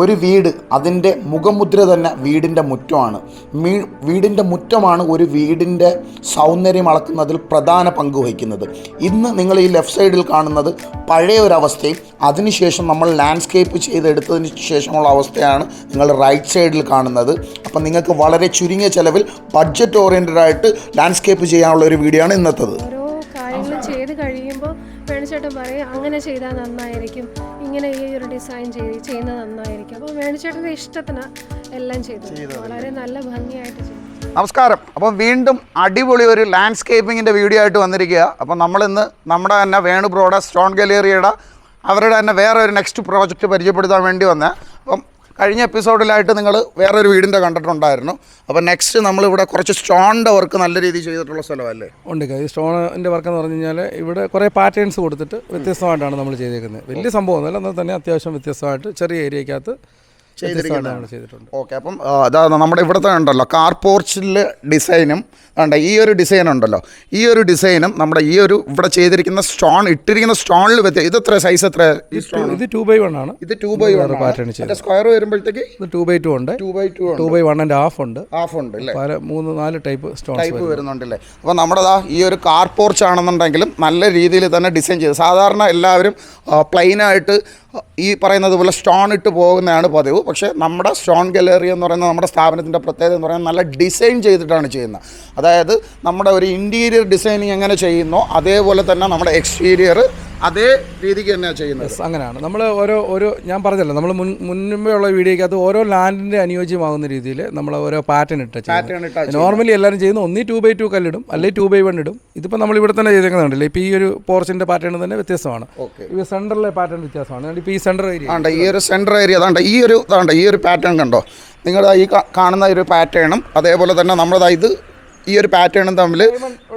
ഒരു വീട് അതിന്റെ മുഖമുദ്ര തന്നെ വീടിന്റെ മുറ്റമാണ്. മീ വീടിന്റെ മുറ്റമാണ് ഒരു വീടിന്റെ സൗന്ദര്യം അളക്കുന്നതിൽ പ്രധാന പങ്ക് വഹിക്കുന്നത്. ഇന്ന് നിങ്ങൾ ഈ ലെഫ്റ്റ് സൈഡിൽ കാണുന്നത് പഴയ ഒരു അവസ്ഥയും അതിനുശേഷം നമ്മൾ ലാൻഡ്സ്കേപ്പ് ചെയ്തെടുത്തതിന് ശേഷമുള്ള അവസ്ഥയാണ് നിങ്ങൾ റൈറ്റ് സൈഡിൽ കാണുന്നത്. അപ്പം നിങ്ങൾക്ക് വളരെ ചുരുങ്ങിയ ചിലവിൽ ബഡ്ജറ്റ് ഓറിയന്റഡ് ആയിട്ട് ലാൻഡ്സ്കേപ്പ് ചെയ്യാനുള്ള ഒരു വീഡിയോ ആണ് ഇന്നത്തത്. ഓരോ ചെയ്ത് കഴിയുമ്പോൾ വേണിച്ചേട്ടൻ പറയും അങ്ങനെ ചെയ്താൽ നന്നായിരിക്കും. ഇങ്ങനെ ഈ ഒരു ഡിസൈൻ ചെയ്ത് ചെയ്യുന്നത് നന്നായിരിക്കും. അപ്പോൾ വേണിച്ചേട്ടന്റെ ഇഷ്ടത്തിന് എല്ലാം ചെയ്തു. വളരെ നല്ല ഭംഗിയായിട്ട് ചെയ്തു. നമസ്കാരം. അപ്പം വീണ്ടും അടിപൊളി ഒരു ലാൻഡ്സ്കേപ്പിങ്ങിന്റെ വീഡിയോ ആയിട്ട് വന്നിരിക്കുക അപ്പം നമ്മളിന്ന് നമ്മുടെ തന്നെ വേണു ബ്രോഡ സ്റ്റോൺ ഗലേറിയുടെ അവരുടെ തന്നെ വേറെ ഒരു നെക്സ്റ്റ് പ്രോജക്റ്റ് പരിചയപ്പെടുത്താൻ വേണ്ടി വന്നേ. കഴിഞ്ഞ എപ്പിസോഡിലായിട്ട് നിങ്ങൾ വേറൊരു വീടിന്റെ കണ്ടിട്ടുണ്ടായിരുന്നു. അപ്പോൾ നെക്സ്റ്റ് നമ്മളിവിടെ കുറച്ച് സ്റ്റോണിന്റെ വർക്ക് നല്ല രീതിയിൽ ചെയ്തിട്ടുള്ള സ്ഥലമല്ലേ? ഉണ്ട് ഈ സ്റ്റോണിന്റെ വർക്ക് എന്ന് പറഞ്ഞു കഴിഞ്ഞാൽ ഇവിടെ കുറേ പാറ്റേൺസ് കൊടുത്തിട്ട് വ്യത്യസ്തമായിട്ടാണ് നമ്മൾ ചെയ്തേക്കുന്നത്. വലിയ സംഭവമൊന്നുമല്ല എന്നാൽ തന്നെ അത്യാവശ്യം വ്യത്യസ്തമായിട്ട് ചെറിയ ഏരിയക്കകത്ത് ചെയ്തിട്ടുണ്ട്. ഓക്കെ അപ്പം അതാ നമ്മുടെ ഇവിടുത്തെ ഉണ്ടല്ലോ കാർ പോർച്ചിലെ ഡിസൈനും വേണ്ട ഈ ഒരു ഡിസൈൻ ഉണ്ടല്ലോ. ഈ ഒരു ഡിസൈനും നമ്മുടെ ഈ ഒരു ഇവിടെ ചെയ്തിരിക്കുന്ന സ്റ്റോൺ ഇട്ടിരിക്കുന്ന സ്റ്റോണിൽ വ്യത്യാസം ഇത് എത്ര സൈസ് എത്ര ഇത് ടു ബൈ വൺ ആണ്. ഇത് ടു ബൈ വൺ പാറ്റേൺ ചെയ്ത് സ്ക്വയർ വരുമ്പോഴത്തേക്ക് ഇത് ടു ബൈ ടു ഉണ്ട്. Two by two two by one and half ഉണ്ട്. ഹാഫ് ഉണ്ട് അല്ലേ? പല മൂന്ന് നാല് ടൈപ്പ് സ്റ്റോൺ ടൈപ്പ് വരുന്നുണ്ടല്ലേ? അപ്പോൾ നമ്മുടെ ഈ ഒരു കാർ പോർച്ച് ആണെന്നുണ്ടെങ്കിലും നല്ല രീതിയിൽ തന്നെ ഡിസൈൻ ചെയ്ത്. സാധാരണ എല്ലാവരും പ്ലെയിനായിട്ട് ഈ പറയുന്നത് പോലെ സ്റ്റോൺ ഇട്ട് പോകുന്നതാണ് പതിവ്. പക്ഷേ നമ്മുടെ സ്റ്റോൺ ഗാലറി എന്ന് പറയുന്നത് നമ്മുടെ സ്ഥാപനത്തിന്റെ പ്രത്യേകത എന്ന് പറയുന്നത് നല്ല ഡിസൈൻ ചെയ്തിട്ടാണ് ചെയ്യുന്നത്. അതായത് നമ്മുടെ ഒരു ഇന്റീരിയർ ഡിസൈനിങ് എങ്ങനെ ചെയ്യുന്നോ അതേപോലെ തന്നെ നമ്മുടെ എക്സ്റ്റീരിയർ അതേ രീതിക്ക് തന്നെയാണ് ചെയ്യുന്നത്. അങ്ങനെയാണ്. നമ്മൾ ഓരോ ഓരോ ഞാൻ പറഞ്ഞല്ലോ നമ്മൾ മുൻ മുൻപേ ഉള്ള വീഡിയോക്കകത്ത് ഓരോ ലാൻഡിന്റെ അനുയോജ്യമാകുന്ന രീതിയിൽ നമ്മൾ ഓരോ പാറ്റേൺ ഇട്ട് പാറ്റേൺ ഇട്ട നോർമലി എല്ലാവരും ചെയ്യുന്ന ഒന്നീ ടു ബൈ ടു കല്ലിടും അല്ലെങ്കിൽ ടു ബൈ വൺ ഇടും. ഇതിപ്പോൾ നമ്മൾ ഇവിടെ തന്നെ ചെയ്തേക്കുന്നുണ്ടല്ലോ ഇപ്പോൾ ഈ ഒരു പോർച്ചിന്റെ പാറ്റേൺ തന്നെ വ്യത്യസ്തമാണ്. ഓക്കെ ഈ സെന്ററിലെ പാറ്റേൺ വ്യത്യാസമാണ്. ഇപ്പോൾ ഈ സെന്റർ ഏരിയ ആണ്ട ഈ ഒരു സെന്റർ ഏരിയ അതാണ്ട് ഈ ഒരു ഇതാണ്ട് ഈ ഒരു പാറ്റേൺ കണ്ടോ? നിങ്ങൾ ഈ കാണുന്ന ഒരു പാറ്റേണും അതേപോലെ തന്നെ നമ്മളത് ഇത് ഈ ഒരു പാറ്റേണും തമ്മിൽ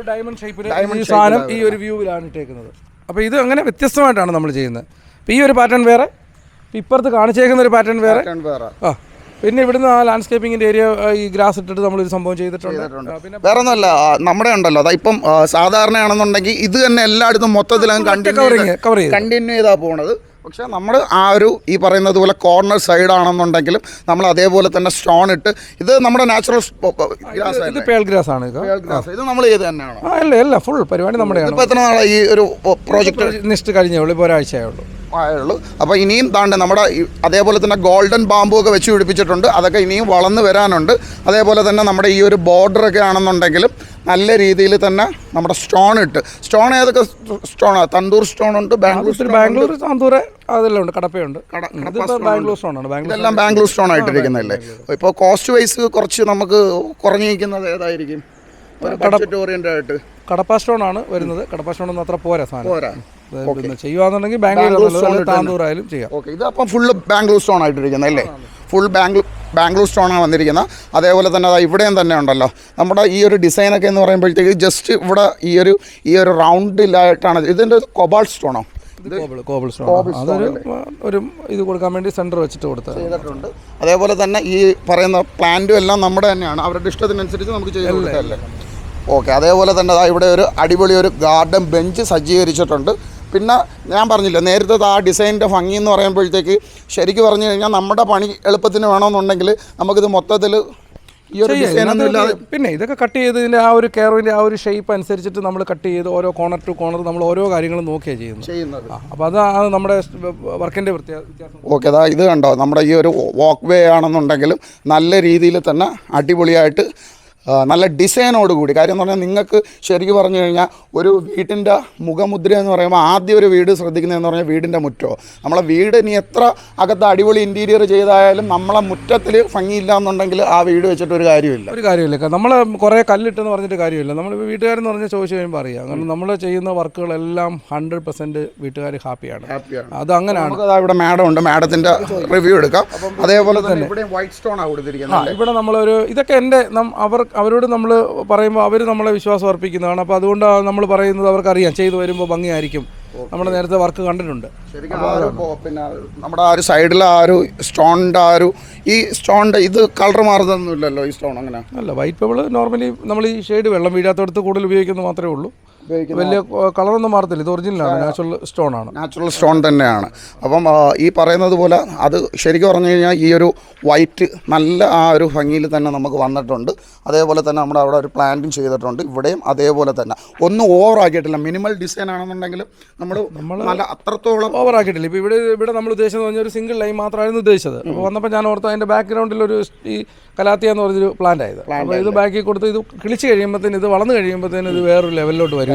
ഡയമണ്ട് ഷേപ്പിൽ ഡയമണ്ട് സാധനം ഈ ഒരു വ്യൂവിലാണ് ഇട്ടേക്കുന്നത്. അപ്പോൾ ഇത് അങ്ങനെ വ്യത്യസ്തമായിട്ടാണ് നമ്മൾ ചെയ്യുന്നത്. അപ്പോൾ ഈ ഒരു പാറ്റേൺ വേറെ ഇപ്പം ഇപ്പുറത്ത് കാണിച്ചേക്കുന്ന ഒരു പാറ്റേൺ വേറെ. വേറെ. ആ പിന്നെ ഇവിടുന്ന് ആ ലാൻഡ്സ്കേപ്പിങ്ങിന്റെ ഏരിയ ഈ ഗ്രാസ് ഇട്ടിട്ട് നമ്മളൊരു സംഭവം ചെയ്തിട്ടുണ്ട്. വേറെ ഒന്നുമല്ല നമ്മുടെ ഉണ്ടല്ലോ. അതാ ഇപ്പം സാധാരണയാണെന്നുണ്ടെങ്കിൽ ഇത് തന്നെ എല്ലായിടത്തും മൊത്തത്തിൽ കണ്ടിന്യൂ കവറിങ്. കണ്ടിന്യൂ ചെയ്താ പോണത്. പക്ഷേ നമ്മൾ ആ ഒരു ഈ പറയുന്നത് പോലെ കോർണർ സൈഡ് ആണെന്നുണ്ടെങ്കിലും നമ്മൾ അതേപോലെ തന്നെ സ്റ്റോൺ ഇട്ട് ഇത് നമ്മുടെ നാച്ചുറൽ ഗ്രാസ് ഇത് പേൾ ഗ്രാസ് ആണ് ഇത്. നമ്മൾ ചെയ്ത് തന്നെയാണ്? അല്ല അല്ല ഫുൾ പരിപാടി നമ്മുടെ ഇപ്പോൾ എത്ര നാളെ ഈ ഒരു പ്രോജക്റ്റ് നിസ്റ്റ് കഴിഞ്ഞേ ഉള്ളൂ ഇപ്പോൾ ഒരാഴ്ചയേ ഉള്ളൂ ആയുള്ളൂ. അപ്പോൾ ഇനിയും താണ്ട് നമ്മുടെ അതേപോലെ തന്നെ ഗോൾഡൻ ബാമ്പു ഒക്കെ വെച്ച് പിടിപ്പിച്ചിട്ടുണ്ട്. അതൊക്കെ ഇനിയും വളർന്നു വരാനുണ്ട്. അതേപോലെ തന്നെ നമ്മുടെ ഈ ഒരു ബോർഡറൊക്കെ ആണെന്നുണ്ടെങ്കിലും നല്ല രീതിയിൽ തന്നെ നമ്മുടെ സ്റ്റോൺ ഇട്ട്. സ്റ്റോൺ ഏതൊക്കെ സ്റ്റോണാ? തന്തൂർ സ്റ്റോൺ ഉണ്ട് ബാംഗ്ലൂർ ബാംഗ്ലൂർ തന്തൂർ അതെല്ലാം ഉണ്ട് കടപ്പയുണ്ട് ബാംഗ്ലൂർ സ്റ്റോൺ ആണ് ബാംഗ്ലൂർ എല്ലാം ബാംഗ്ലൂർ സ്റ്റോൺ. ആയിട്ടിരിക്കുന്നതല്ലേ ഇപ്പോൾ കോസ്റ്റ് വൈസ് കുറച്ച് നമുക്ക് കുറഞ്ഞിരിക്കുന്നത് ഏതായിരിക്കും? ആയിട്ട്. കടപ്പ സ്റ്റോൺ ആണ് വരുന്നത്. കടപ്പ സ്റ്റോൺ ഒന്നും അത്ര പോരാ സാധനം. പോരാ. ചെയ്യുവാന്നുണ്ടെങ്കിൽ ബാംഗ്ലൂർ താന്തൂർ ആയാലും ചെയ്യാം. ഓക്കെ ഇത് അപ്പം ഫുള്ള് ബാംഗ്ലൂർ സ്റ്റോൺ ആയിട്ടിരിക്കുന്നത് അല്ലേ ഫുൾ ബാംഗ്ലൂർ ബാംഗ്ലൂർ സ്റ്റോണാണ് വന്നിരിക്കുന്നത്. അതേപോലെ തന്നെ അതാ ഇവിടെയും തന്നെ ഉണ്ടല്ലോ. നമ്മുടെ ഈ ഒരു ഡിസൈനൊക്കെ എന്ന് പറയുമ്പോഴത്തേക്ക് ജസ്റ്റ് ഇവിടെ ഈ ഒരു ഈ ഒരു റൗണ്ടിലായിട്ടാണ് ഇതിന്റെ സ്റ്റോണോ കോബിൾ കോബിൾ സ്റ്റോൺ അതൊരു ഒരു ഇത് കൊടുക്കാൻ വേണ്ടി സെന്റർ വെച്ചിട്ട് കൊടുത്തത്. ചെയ്തിട്ടുണ്ട്. അതേപോലെ തന്നെ ഈ പറയുന്ന പ്ലാന്റും എല്ലാം നമ്മുടെ തന്നെയാണ്. അവരുടെ ഇഷ്ടത്തിനനുസരിച്ച് നമുക്ക് ചെയ്യാൻ ഓക്കെ അതേപോലെ തന്നെ ഇവിടെ ഒരു അടിപൊളി ഒരു ഗാർഡൻ ബെഞ്ച് സജ്ജീകരിച്ചിട്ടുണ്ട്. പിന്നെ ഞാൻ പറഞ്ഞില്ല നേരത്തെ ആ ഡിസൈനിന്റെ ഭംഗി എന്ന് പറയുമ്പോഴത്തേക്ക് ശരിക്കും പറഞ്ഞു കഴിഞ്ഞാൽ നമ്മുടെ പണി എളുപ്പത്തിന് വേണമെന്നുണ്ടെങ്കിൽ നമുക്കിത് മൊത്തത്തിൽ പിന്നെ ഇതൊക്കെ കട്ട് ചെയ്തതിന്റെ ആ ഒരു കെയറിന്റെ ആ ഒരു ഷേപ്പ് അനുസരിച്ചിട്ട് നമ്മൾ കട്ട് ചെയ്ത് ഓരോ കോണർ ടു കോണർ നമ്മൾ ഓരോ കാര്യങ്ങളും നോക്കിയാണ് ചെയ്യുന്നത്. അപ്പോൾ അത് നമ്മുടെ വർക്കിന്റെ വ്യത്യാസം. ഓക്കെ അതാ ഇത് കണ്ടോ നമ്മുടെ ഈ ഒരു വാക്ക് വേ ആണെന്നുണ്ടെങ്കിലും നല്ല രീതിയിൽ തന്നെ അടിപൊളിയായിട്ട് നല്ല ഡിസൈനോട് കൂടി. കാര്യം എന്ന് പറഞ്ഞാൽ നിങ്ങൾക്ക് ശരിക്കും പറഞ്ഞു കഴിഞ്ഞാൽ ഒരു വീട്ടിന്റെ മുഖമുദ്ര എന്ന് പറയുമ്പോൾ ആദ്യം ഒരു വീട് ശ്രദ്ധിക്കുന്നതെന്ന് പറഞ്ഞാൽ വീടിന്റെ മുറ്റോ? നമ്മളെ വീട് ഇനി എത്ര അകത്ത് അടിപൊളി ഇന്റീരിയർ ചെയ്തായാലും നമ്മളെ മുറ്റത്തിൽ ഭംഗിയില്ല എന്നുണ്ടെങ്കിൽ ആ വീട് വെച്ചിട്ട് ഒരു കാര്യമില്ല. ഒരു കാര്യമില്ല. നമ്മൾ കുറേ കല്ലിട്ടെന്ന് പറഞ്ഞിട്ട് കാര്യമില്ല. നമ്മൾ വീട്ടുകാരെന്ന് പറഞ്ഞാൽ ചോദിച്ചു കഴിയുമ്പോൾ അറിയാം. കാരണം നമ്മൾ ചെയ്യുന്ന വർക്കുകളെല്ലാം ഹൺഡ്രഡ് പെർസെന്റ് വീട്ടുകാർ ഹാപ്പിയാണ്. ഹാപ്പിയാണ്. അത് അങ്ങനെയാണ്. ഇവിടെ മാഡം ഉണ്ട്. മാഡത്തിന്റെ റിവ്യൂ എടുക്കാം. അതേപോലെ തന്നെ ഇവിടെ വൈറ്റ് സ്റ്റോൺ ആണ് കൊടുത്തിരിക്കുന്നത് ഇവിടെ നമ്മളൊരു ഇതൊക്കെ എന്റെ അവർ അവരോട് നമ്മൾ പറയുമ്പോൾ അവർ നമ്മളെ വിശ്വാസം അർപ്പിക്കുന്നതാണ്. അപ്പോൾ അതുകൊണ്ടാണ് നമ്മൾ പറയുന്നത് അവർക്കറിയാം ചെയ്തു വരുമ്പോൾ ഭംഗിയായിരിക്കും. നമ്മൾ നേരത്തെ വർക്ക് കണ്ടിട്ടുണ്ട്. പിന്നെ നമ്മുടെ ആ ഒരു സൈഡിലെ ആ ഒരു സ്റ്റോണിന്റെ ആ ഒരു ഈ സ്റ്റോണിന്റെ ഇത് കളർ മാറുന്നൊന്നുമില്ലല്ലോ ഈ സ്റ്റോൺ അങ്ങനെ? അല്ല വൈറ്റ് പേബിൾ നോർമലി നമ്മൾ ഈ ഷെയ്ഡ് വെള്ളം വീഴാത്തടത്ത് കൂടുതൽ ഉപയോഗിക്കുന്നത് മാത്രമേ ഉള്ളൂ. വലിയ കളറൊന്നും മാറത്തില്ല. ഇത് ഒറിജിനലാണ് നാച്ചുറൽ സ്റ്റോൺ ആണ്. നാച്ചുറൽ സ്റ്റോൺ തന്നെയാണ്. അപ്പം ഈ പറയുന്നത് പോലെ അത് ശരിക്കും പറഞ്ഞു കഴിഞ്ഞാൽ ഈ ഒരു വൈറ്റ് നല്ല ആ ഒരു ഭംഗിയിൽ തന്നെ നമുക്ക് വന്നിട്ടുണ്ട്. അതേപോലെ തന്നെ നമ്മുടെ അവിടെ ഒരു പ്ലാന്റും ചെയ്തിട്ടുണ്ട്. ഇവിടെയും അതേപോലെ തന്നെ. ഒന്നും ഓവർ ആക്കിയിട്ടില്ല. മിനിമൽ ഡിസൈൻ ആണെന്നുണ്ടെങ്കിലും നമ്മൾ നമ്മൾ നല്ല അത്രത്തോളം ഓവർ ആക്കിയിട്ടില്ല. ഇപ്പോൾ ഇവിടെ ഇവിടെ നമ്മൾ ഉദ്ദേശിച്ചത് പറഞ്ഞാൽ ഒരു സിംഗിൾ ലൈൻ മാത്രമായിരുന്നു ഉദ്ദേശിച്ചത്. അപ്പോൾ വന്നപ്പോൾ ഞാൻ ഓർത്തു അതിന്റെ ബാക്ക്ഗ്രൗണ്ടിൽ ഒരു ഈ കലാത്തിയ എന്ന് പറഞ്ഞൊരു പ്ലാന്റ് ആയത്. അപ്പോൾ ഇത് ബാക്കി കൊടുത്ത് ഇത് കിളിച്ച് കഴിയുമ്പോഴത്തേന് ഇത് വളർന്നു കഴിയുമ്പോഴത്തേന് ഇത് വേറൊരു ലെവലിലോട്ട് വരും.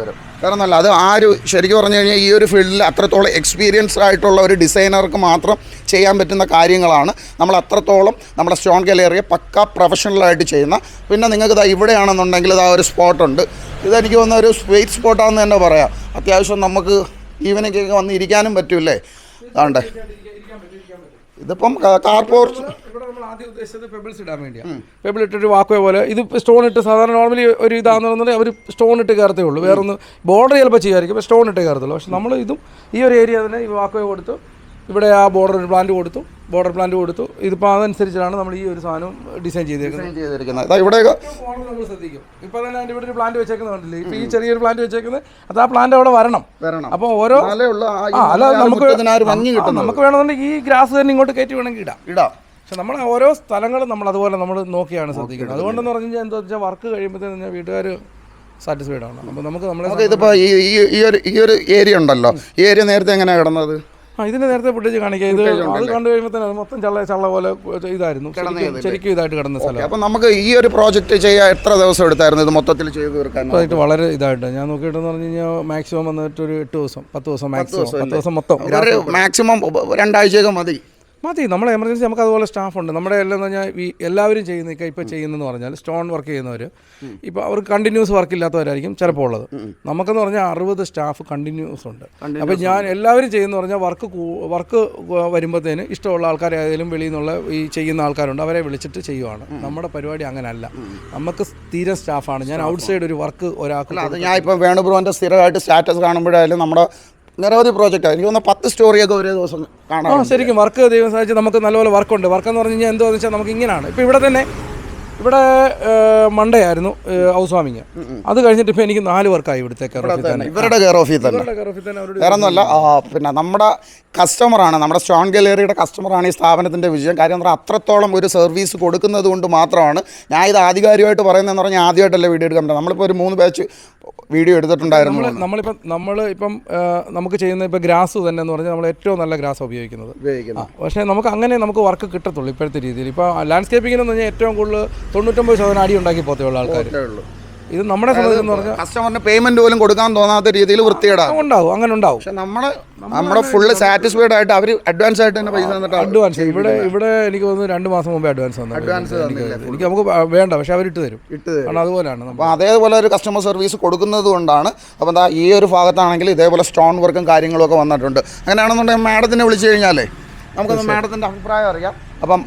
വരും കാരണം അല്ല അത് ആ ഒരു ശരിക്കും പറഞ്ഞു കഴിഞ്ഞാൽ ഈ ഒരു ഫീൽഡിൽ അത്രത്തോളം എക്സ്പീരിയൻസ്ഡ് ആയിട്ടുള്ള ഒരു ഡിസൈനർക്ക് മാത്രം ചെയ്യാൻ പറ്റുന്ന കാര്യങ്ങളാണ്. നമ്മൾ അത്രത്തോളം നമ്മുടെ സ്റ്റോൺ ഗലേറിയ പക്ക പ്രൊഫഷണലായിട്ട് ചെയ്യുന്ന. പിന്നെ നിങ്ങൾക്ക് ഇതാ ഇവിടെയാണെന്നുണ്ടെങ്കിൽ ഇതാ ഒരു സ്പോട്ടുണ്ട് ഇതെനിക്ക് വന്ന ഒരു സ്വീറ്റ് സ്പോട്ടാണെന്ന് തന്നെ പറയാം. അത്യാവശ്യം നമുക്ക് ഈവനിങ്ങൊക്കെ വന്ന് ഇരിക്കാനും പറ്റൂലേ അതാണ്ട് ഇതിപ്പം കാർ പോർച്ച് ഇവിടെ നമ്മൾ ആദ്യം ഉദ്ദേശിച്ചത് പെബിൾസ് ഇടാൻ വേണ്ടിയാണ് പെബിൾ ഇട്ടിട്ട് വാക്കുവേ പോലെ ഇത് സ്റ്റോൺ ഇട്ട് സാധാരണ നോർമലി ഒരു ഇതാണെന്നുണ്ടെങ്കിൽ അവർ സ്റ്റോൺ ഇട്ട് കയറത്തേ ഉള്ളൂ. വേറൊന്ന് ബോർഡർ ചിലപ്പോൾ ചെയ്യുമായിരിക്കും സ്റ്റോൺ ഇട്ട് കയറത്തുള്ളൂ. പക്ഷെ നമ്മൾ ഇതും ഈ ഒരു ഏരിയ തന്നെ ഈ വാക്കുവേ കൊടുത്തു ഇവിടെ ആ ബോർഡർ ഒരു പ്ലാന്റ് കൊടുത്തു ബോർഡർ പ്ലാന്റ് കൊടുത്തു. ഇതിപ്പോൾ അതനുസരിച്ചാണ് നമ്മൾ ഈ ഒരു സാധനം ഡിസൈൻ ചെയ്തേക്കുന്നത്. കോർണർ നമ്മൾ ശ്രദ്ധിക്കും. ഇപ്പോൾ തന്നെ ഇവിടെ ഒരു പ്ലാന്റ് വെച്ചേക്കുന്നുണ്ടല്ലേ ഇപ്പോൾ ഈ ചെറിയൊരു പ്ലാന്റ് വെച്ചേക്കുന്നത് അത് ആ പ്ലാന്റ് അവിടെ വരണം. വരണം. അപ്പോൾ ഓരോ അല്ല നമുക്ക് നമുക്ക് വേണമെന്നുണ്ടെങ്കിൽ ഈ ഗ്രാസ് തന്നെ ഇങ്ങോട്ട് കയറ്റി വേണമെങ്കിൽ ഇടാം. ഇടാം. പക്ഷെ നമ്മൾ ഓരോ സ്ഥലങ്ങളും നമ്മൾ അതുപോലെ നമ്മൾ നോക്കിയാണ് ശ്രദ്ധിക്കുന്നത്. അതുകൊണ്ടെന്ന് പറഞ്ഞു കഴിഞ്ഞാൽ എന്താ വെച്ചാൽ വർക്ക് കഴിയുമ്പോഴത്തേന് വീട്ടുകാർ സാറ്റിസ്ഫൈഡ് ആണ്. അപ്പോൾ നമുക്ക് നമ്മളെ നമുക്ക് ഇതിപ്പോൾ ഈ ഒരു ഈ ഒരു ഏരിയ ഉണ്ടല്ലോ. ഈ ഏരിയ നേരത്തെ എങ്ങനെയാണ് കിടന്നത്? ആ ഇതിന് നേരത്തെ ഫുട്ടേജ് കാണിക്കാം. ഇത് അത് കണ്ടു കഴിയുമ്പോൾ തന്നെ മൊത്തം ചള്ള ചള്ള പോലെ ഇതായിരുന്നു. ശരിക്കും ഇതായിട്ട് കിടന്ന സ്ഥലം അപ്പം നമുക്ക് ഈ ഒരു പ്രോജക്റ്റ് ചെയ്യാൻ എത്ര ദിവസം എടുത്തായിരുന്നു? ഇത് മൊത്തത്തിൽ ചെയ്തു തീർക്കാൻ അതായിട്ട് വളരെ ഇതായിട്ട് ഞാൻ നോക്കിയിട്ടെന്ന് പറഞ്ഞു കഴിഞ്ഞാൽ മാക്സിമം വന്നിട്ട് ഒരു എട്ട് ദിവസം പത്ത് ദിവസം മാക്സിമം പത്ത് ദിവസം മൊത്തം മാക്സിമം രണ്ടാഴ്ചയൊക്കെ മതി. മതി നമ്മുടെ എമർജൻസി നമുക്ക് അതുപോലെ സ്റ്റാഫുണ്ട് നമ്മുടെ എല്ലാം എന്ന് പറഞ്ഞാൽ ഈ എല്ലാവരും ചെയ്യുന്ന ഇപ്പം ഇപ്പോൾ ചെയ്യുന്നതെന്ന് പറഞ്ഞാൽ സ്റ്റോൺ വർക്ക് ചെയ്യുന്നവർ ഇപ്പോൾ അവർക്ക് കണ്ടിന്യൂസ് വർക്ക് ഇല്ലാത്തവരായിരിക്കും ചിലപ്പോൾ ഉള്ളത്. നമുക്കെന്ന് പറഞ്ഞാൽ അറുപത് സ്റ്റാഫ് കണ്ടിന്യൂസ് ഉണ്ട്. അപ്പോൾ ഞാൻ എല്ലാവരും ചെയ്യുന്ന പറഞ്ഞാൽ വർക്ക് വർക്ക് വരുമ്പോഴത്തേന് ഇഷ്ടമുള്ള ആൾക്കാരായാലും വെളിയിൽ നിന്നുള്ള ഈ ചെയ്യുന്ന ആൾക്കാരുണ്ട് അവരെ വിളിച്ചിട്ട് ചെയ്യുവാണ്. നമ്മുടെ പരിപാടി അങ്ങനെയല്ല നമുക്ക് സ്ഥിരം സ്റ്റാഫാണ് ഞാൻ ഔട്ട് സൈഡ് ഒരു വർക്ക് ഒരാൾക്ക് അത് ഞാൻ ഇപ്പോൾ വേണുബ്രോന്റെ സ്ഥിരമായിട്ട് സ്റ്റാറ്റസ് കാണുമ്പോഴായാലും നമ്മുടെ നിരവധി പ്രോജക്റ്റ്. എനിക്ക് തോന്നുന്ന പത്ത് സ്റ്റോറിയൊക്കെ ഒരേ ദിവസം കാണാം ശരിക്കും വർക്ക് ദൈവം സാധിച്ച് നമുക്ക് നല്ലപോലെ വർക്കുണ്ട് വർക്ക് എന്ന് പറഞ്ഞു കഴിഞ്ഞാൽ എന്താണെന്ന് വെച്ചാൽ നമുക്ക് ഇങ്ങനെയാണ് ഇപ്പോൾ ഇവിടെ തന്നെ ഇവിടെ മൺഡേ ആയിരുന്നു ഹൗസ് വാമിങ് അത് കഴിഞ്ഞിട്ട് ഇപ്പം എനിക്ക് നാല് വർക്കായി ഇവിടുത്തെ ഇവരുടെ കെയർ ഓഫിൽ തന്നെ. വേറെ ഒന്നുമല്ല പിന്നെ നമ്മുടെ കസ്റ്റമറാണ് നമ്മുടെ സ്റ്റോൺ ഗാലറിയുടെ കസ്റ്റമറാണ് ഈ സ്ഥാപനത്തിന്റെ വിജയം. കാര്യം എന്ന് പറഞ്ഞാൽ അത്രത്തോളം ഒരു സർവീസ് കൊടുക്കുന്നത് കൊണ്ട് മാത്രമാണ് ഞാൻ ഇത് ആധികാരികമായിട്ട് പറയുന്നതെന്ന് പറഞ്ഞാൽ ആദ്യമായിട്ടല്ല വീഡിയോ എടുക്കാൻ നമ്മളിപ്പോൾ ഒരു മൂന്ന് ബാച്ച് വീഡിയോ എടുത്തിട്ടുണ്ടായിരുന്നു നമ്മൾ നമ്മളിപ്പം നമ്മൾ ഇപ്പം നമുക്ക് ചെയ്യുന്ന ഇപ്പോൾ ഗ്രാസ് തന്നെ എന്ന് പറഞ്ഞാൽ നമ്മൾ ഏറ്റവും നല്ല ഗ്രാസ് ഉപയോഗിക്കുന്നത്. പക്ഷേ നമുക്ക് അങ്ങനെ നമുക്ക് വർക്ക് കിട്ടത്തുള്ളൂ ഇപ്പോഴത്തെ രീതിയിൽ. ഇപ്പോൾ ലാൻഡ്സ്കേപ്പിംഗ് എന്ന് പറഞ്ഞാൽ ഏറ്റവും കൂടുതൽ തൊണ്ണൂറ്റൊമ്പത് ശതമാനം അടി ഉണ്ടാക്കി പോത്തേയുള്ള ആൾക്കാർ ഇത് നമ്മുടെ എന്ന് പറഞ്ഞാൽ കസ്റ്റമറിന് പേയ്മെന്റ് പോലും കൊടുക്കാൻ തോന്നാത്ത രീതിയിൽ വൃത്തികേടാണ്. ഉണ്ടാവും അങ്ങനെ ഉണ്ടാവും. പക്ഷെ നമ്മുടെ നമ്മുടെ ഫുള്ള് സാറ്റിസ്ഫൈഡ് ആയിട്ട് അവർ അഡ്വാൻസ് ആയിട്ട് തന്നെ പൈസ തന്നിട്ട് അഡ്വാൻസ് ഇവിടെ ഇവിടെ എനിക്ക് തോന്നുന്നു രണ്ട് മാസം മുമ്പേ അഡ്വാൻസ് തന്നു അഡ്വാൻസ് എനിക്ക് നമുക്ക് വേണ്ട പക്ഷെ അവർ ഇട്ട് തരും. ഇട്ട് തരും. അതുപോലെയാണ് അപ്പോൾ അതേപോലെ ഒരു കസ്റ്റമർ സർവീസ് കൊടുക്കുന്നത് കൊണ്ടാണ് അപ്പോൾ എന്താ ഈ ഒരു ഭാഗത്താണെങ്കിൽ ഇതേപോലെ സ്റ്റോൺ വർക്കും കാര്യങ്ങളും ഒക്കെ വന്നിട്ടുണ്ട്. അങ്ങനെയാണെന്നുണ്ടെങ്കിൽ മാഡത്തിനെ വിളിച്ചു കഴിഞ്ഞാലേ നമുക്ക് മാഡത്തിന്റെ അഭിപ്രായം അറിയാം. അപ്പം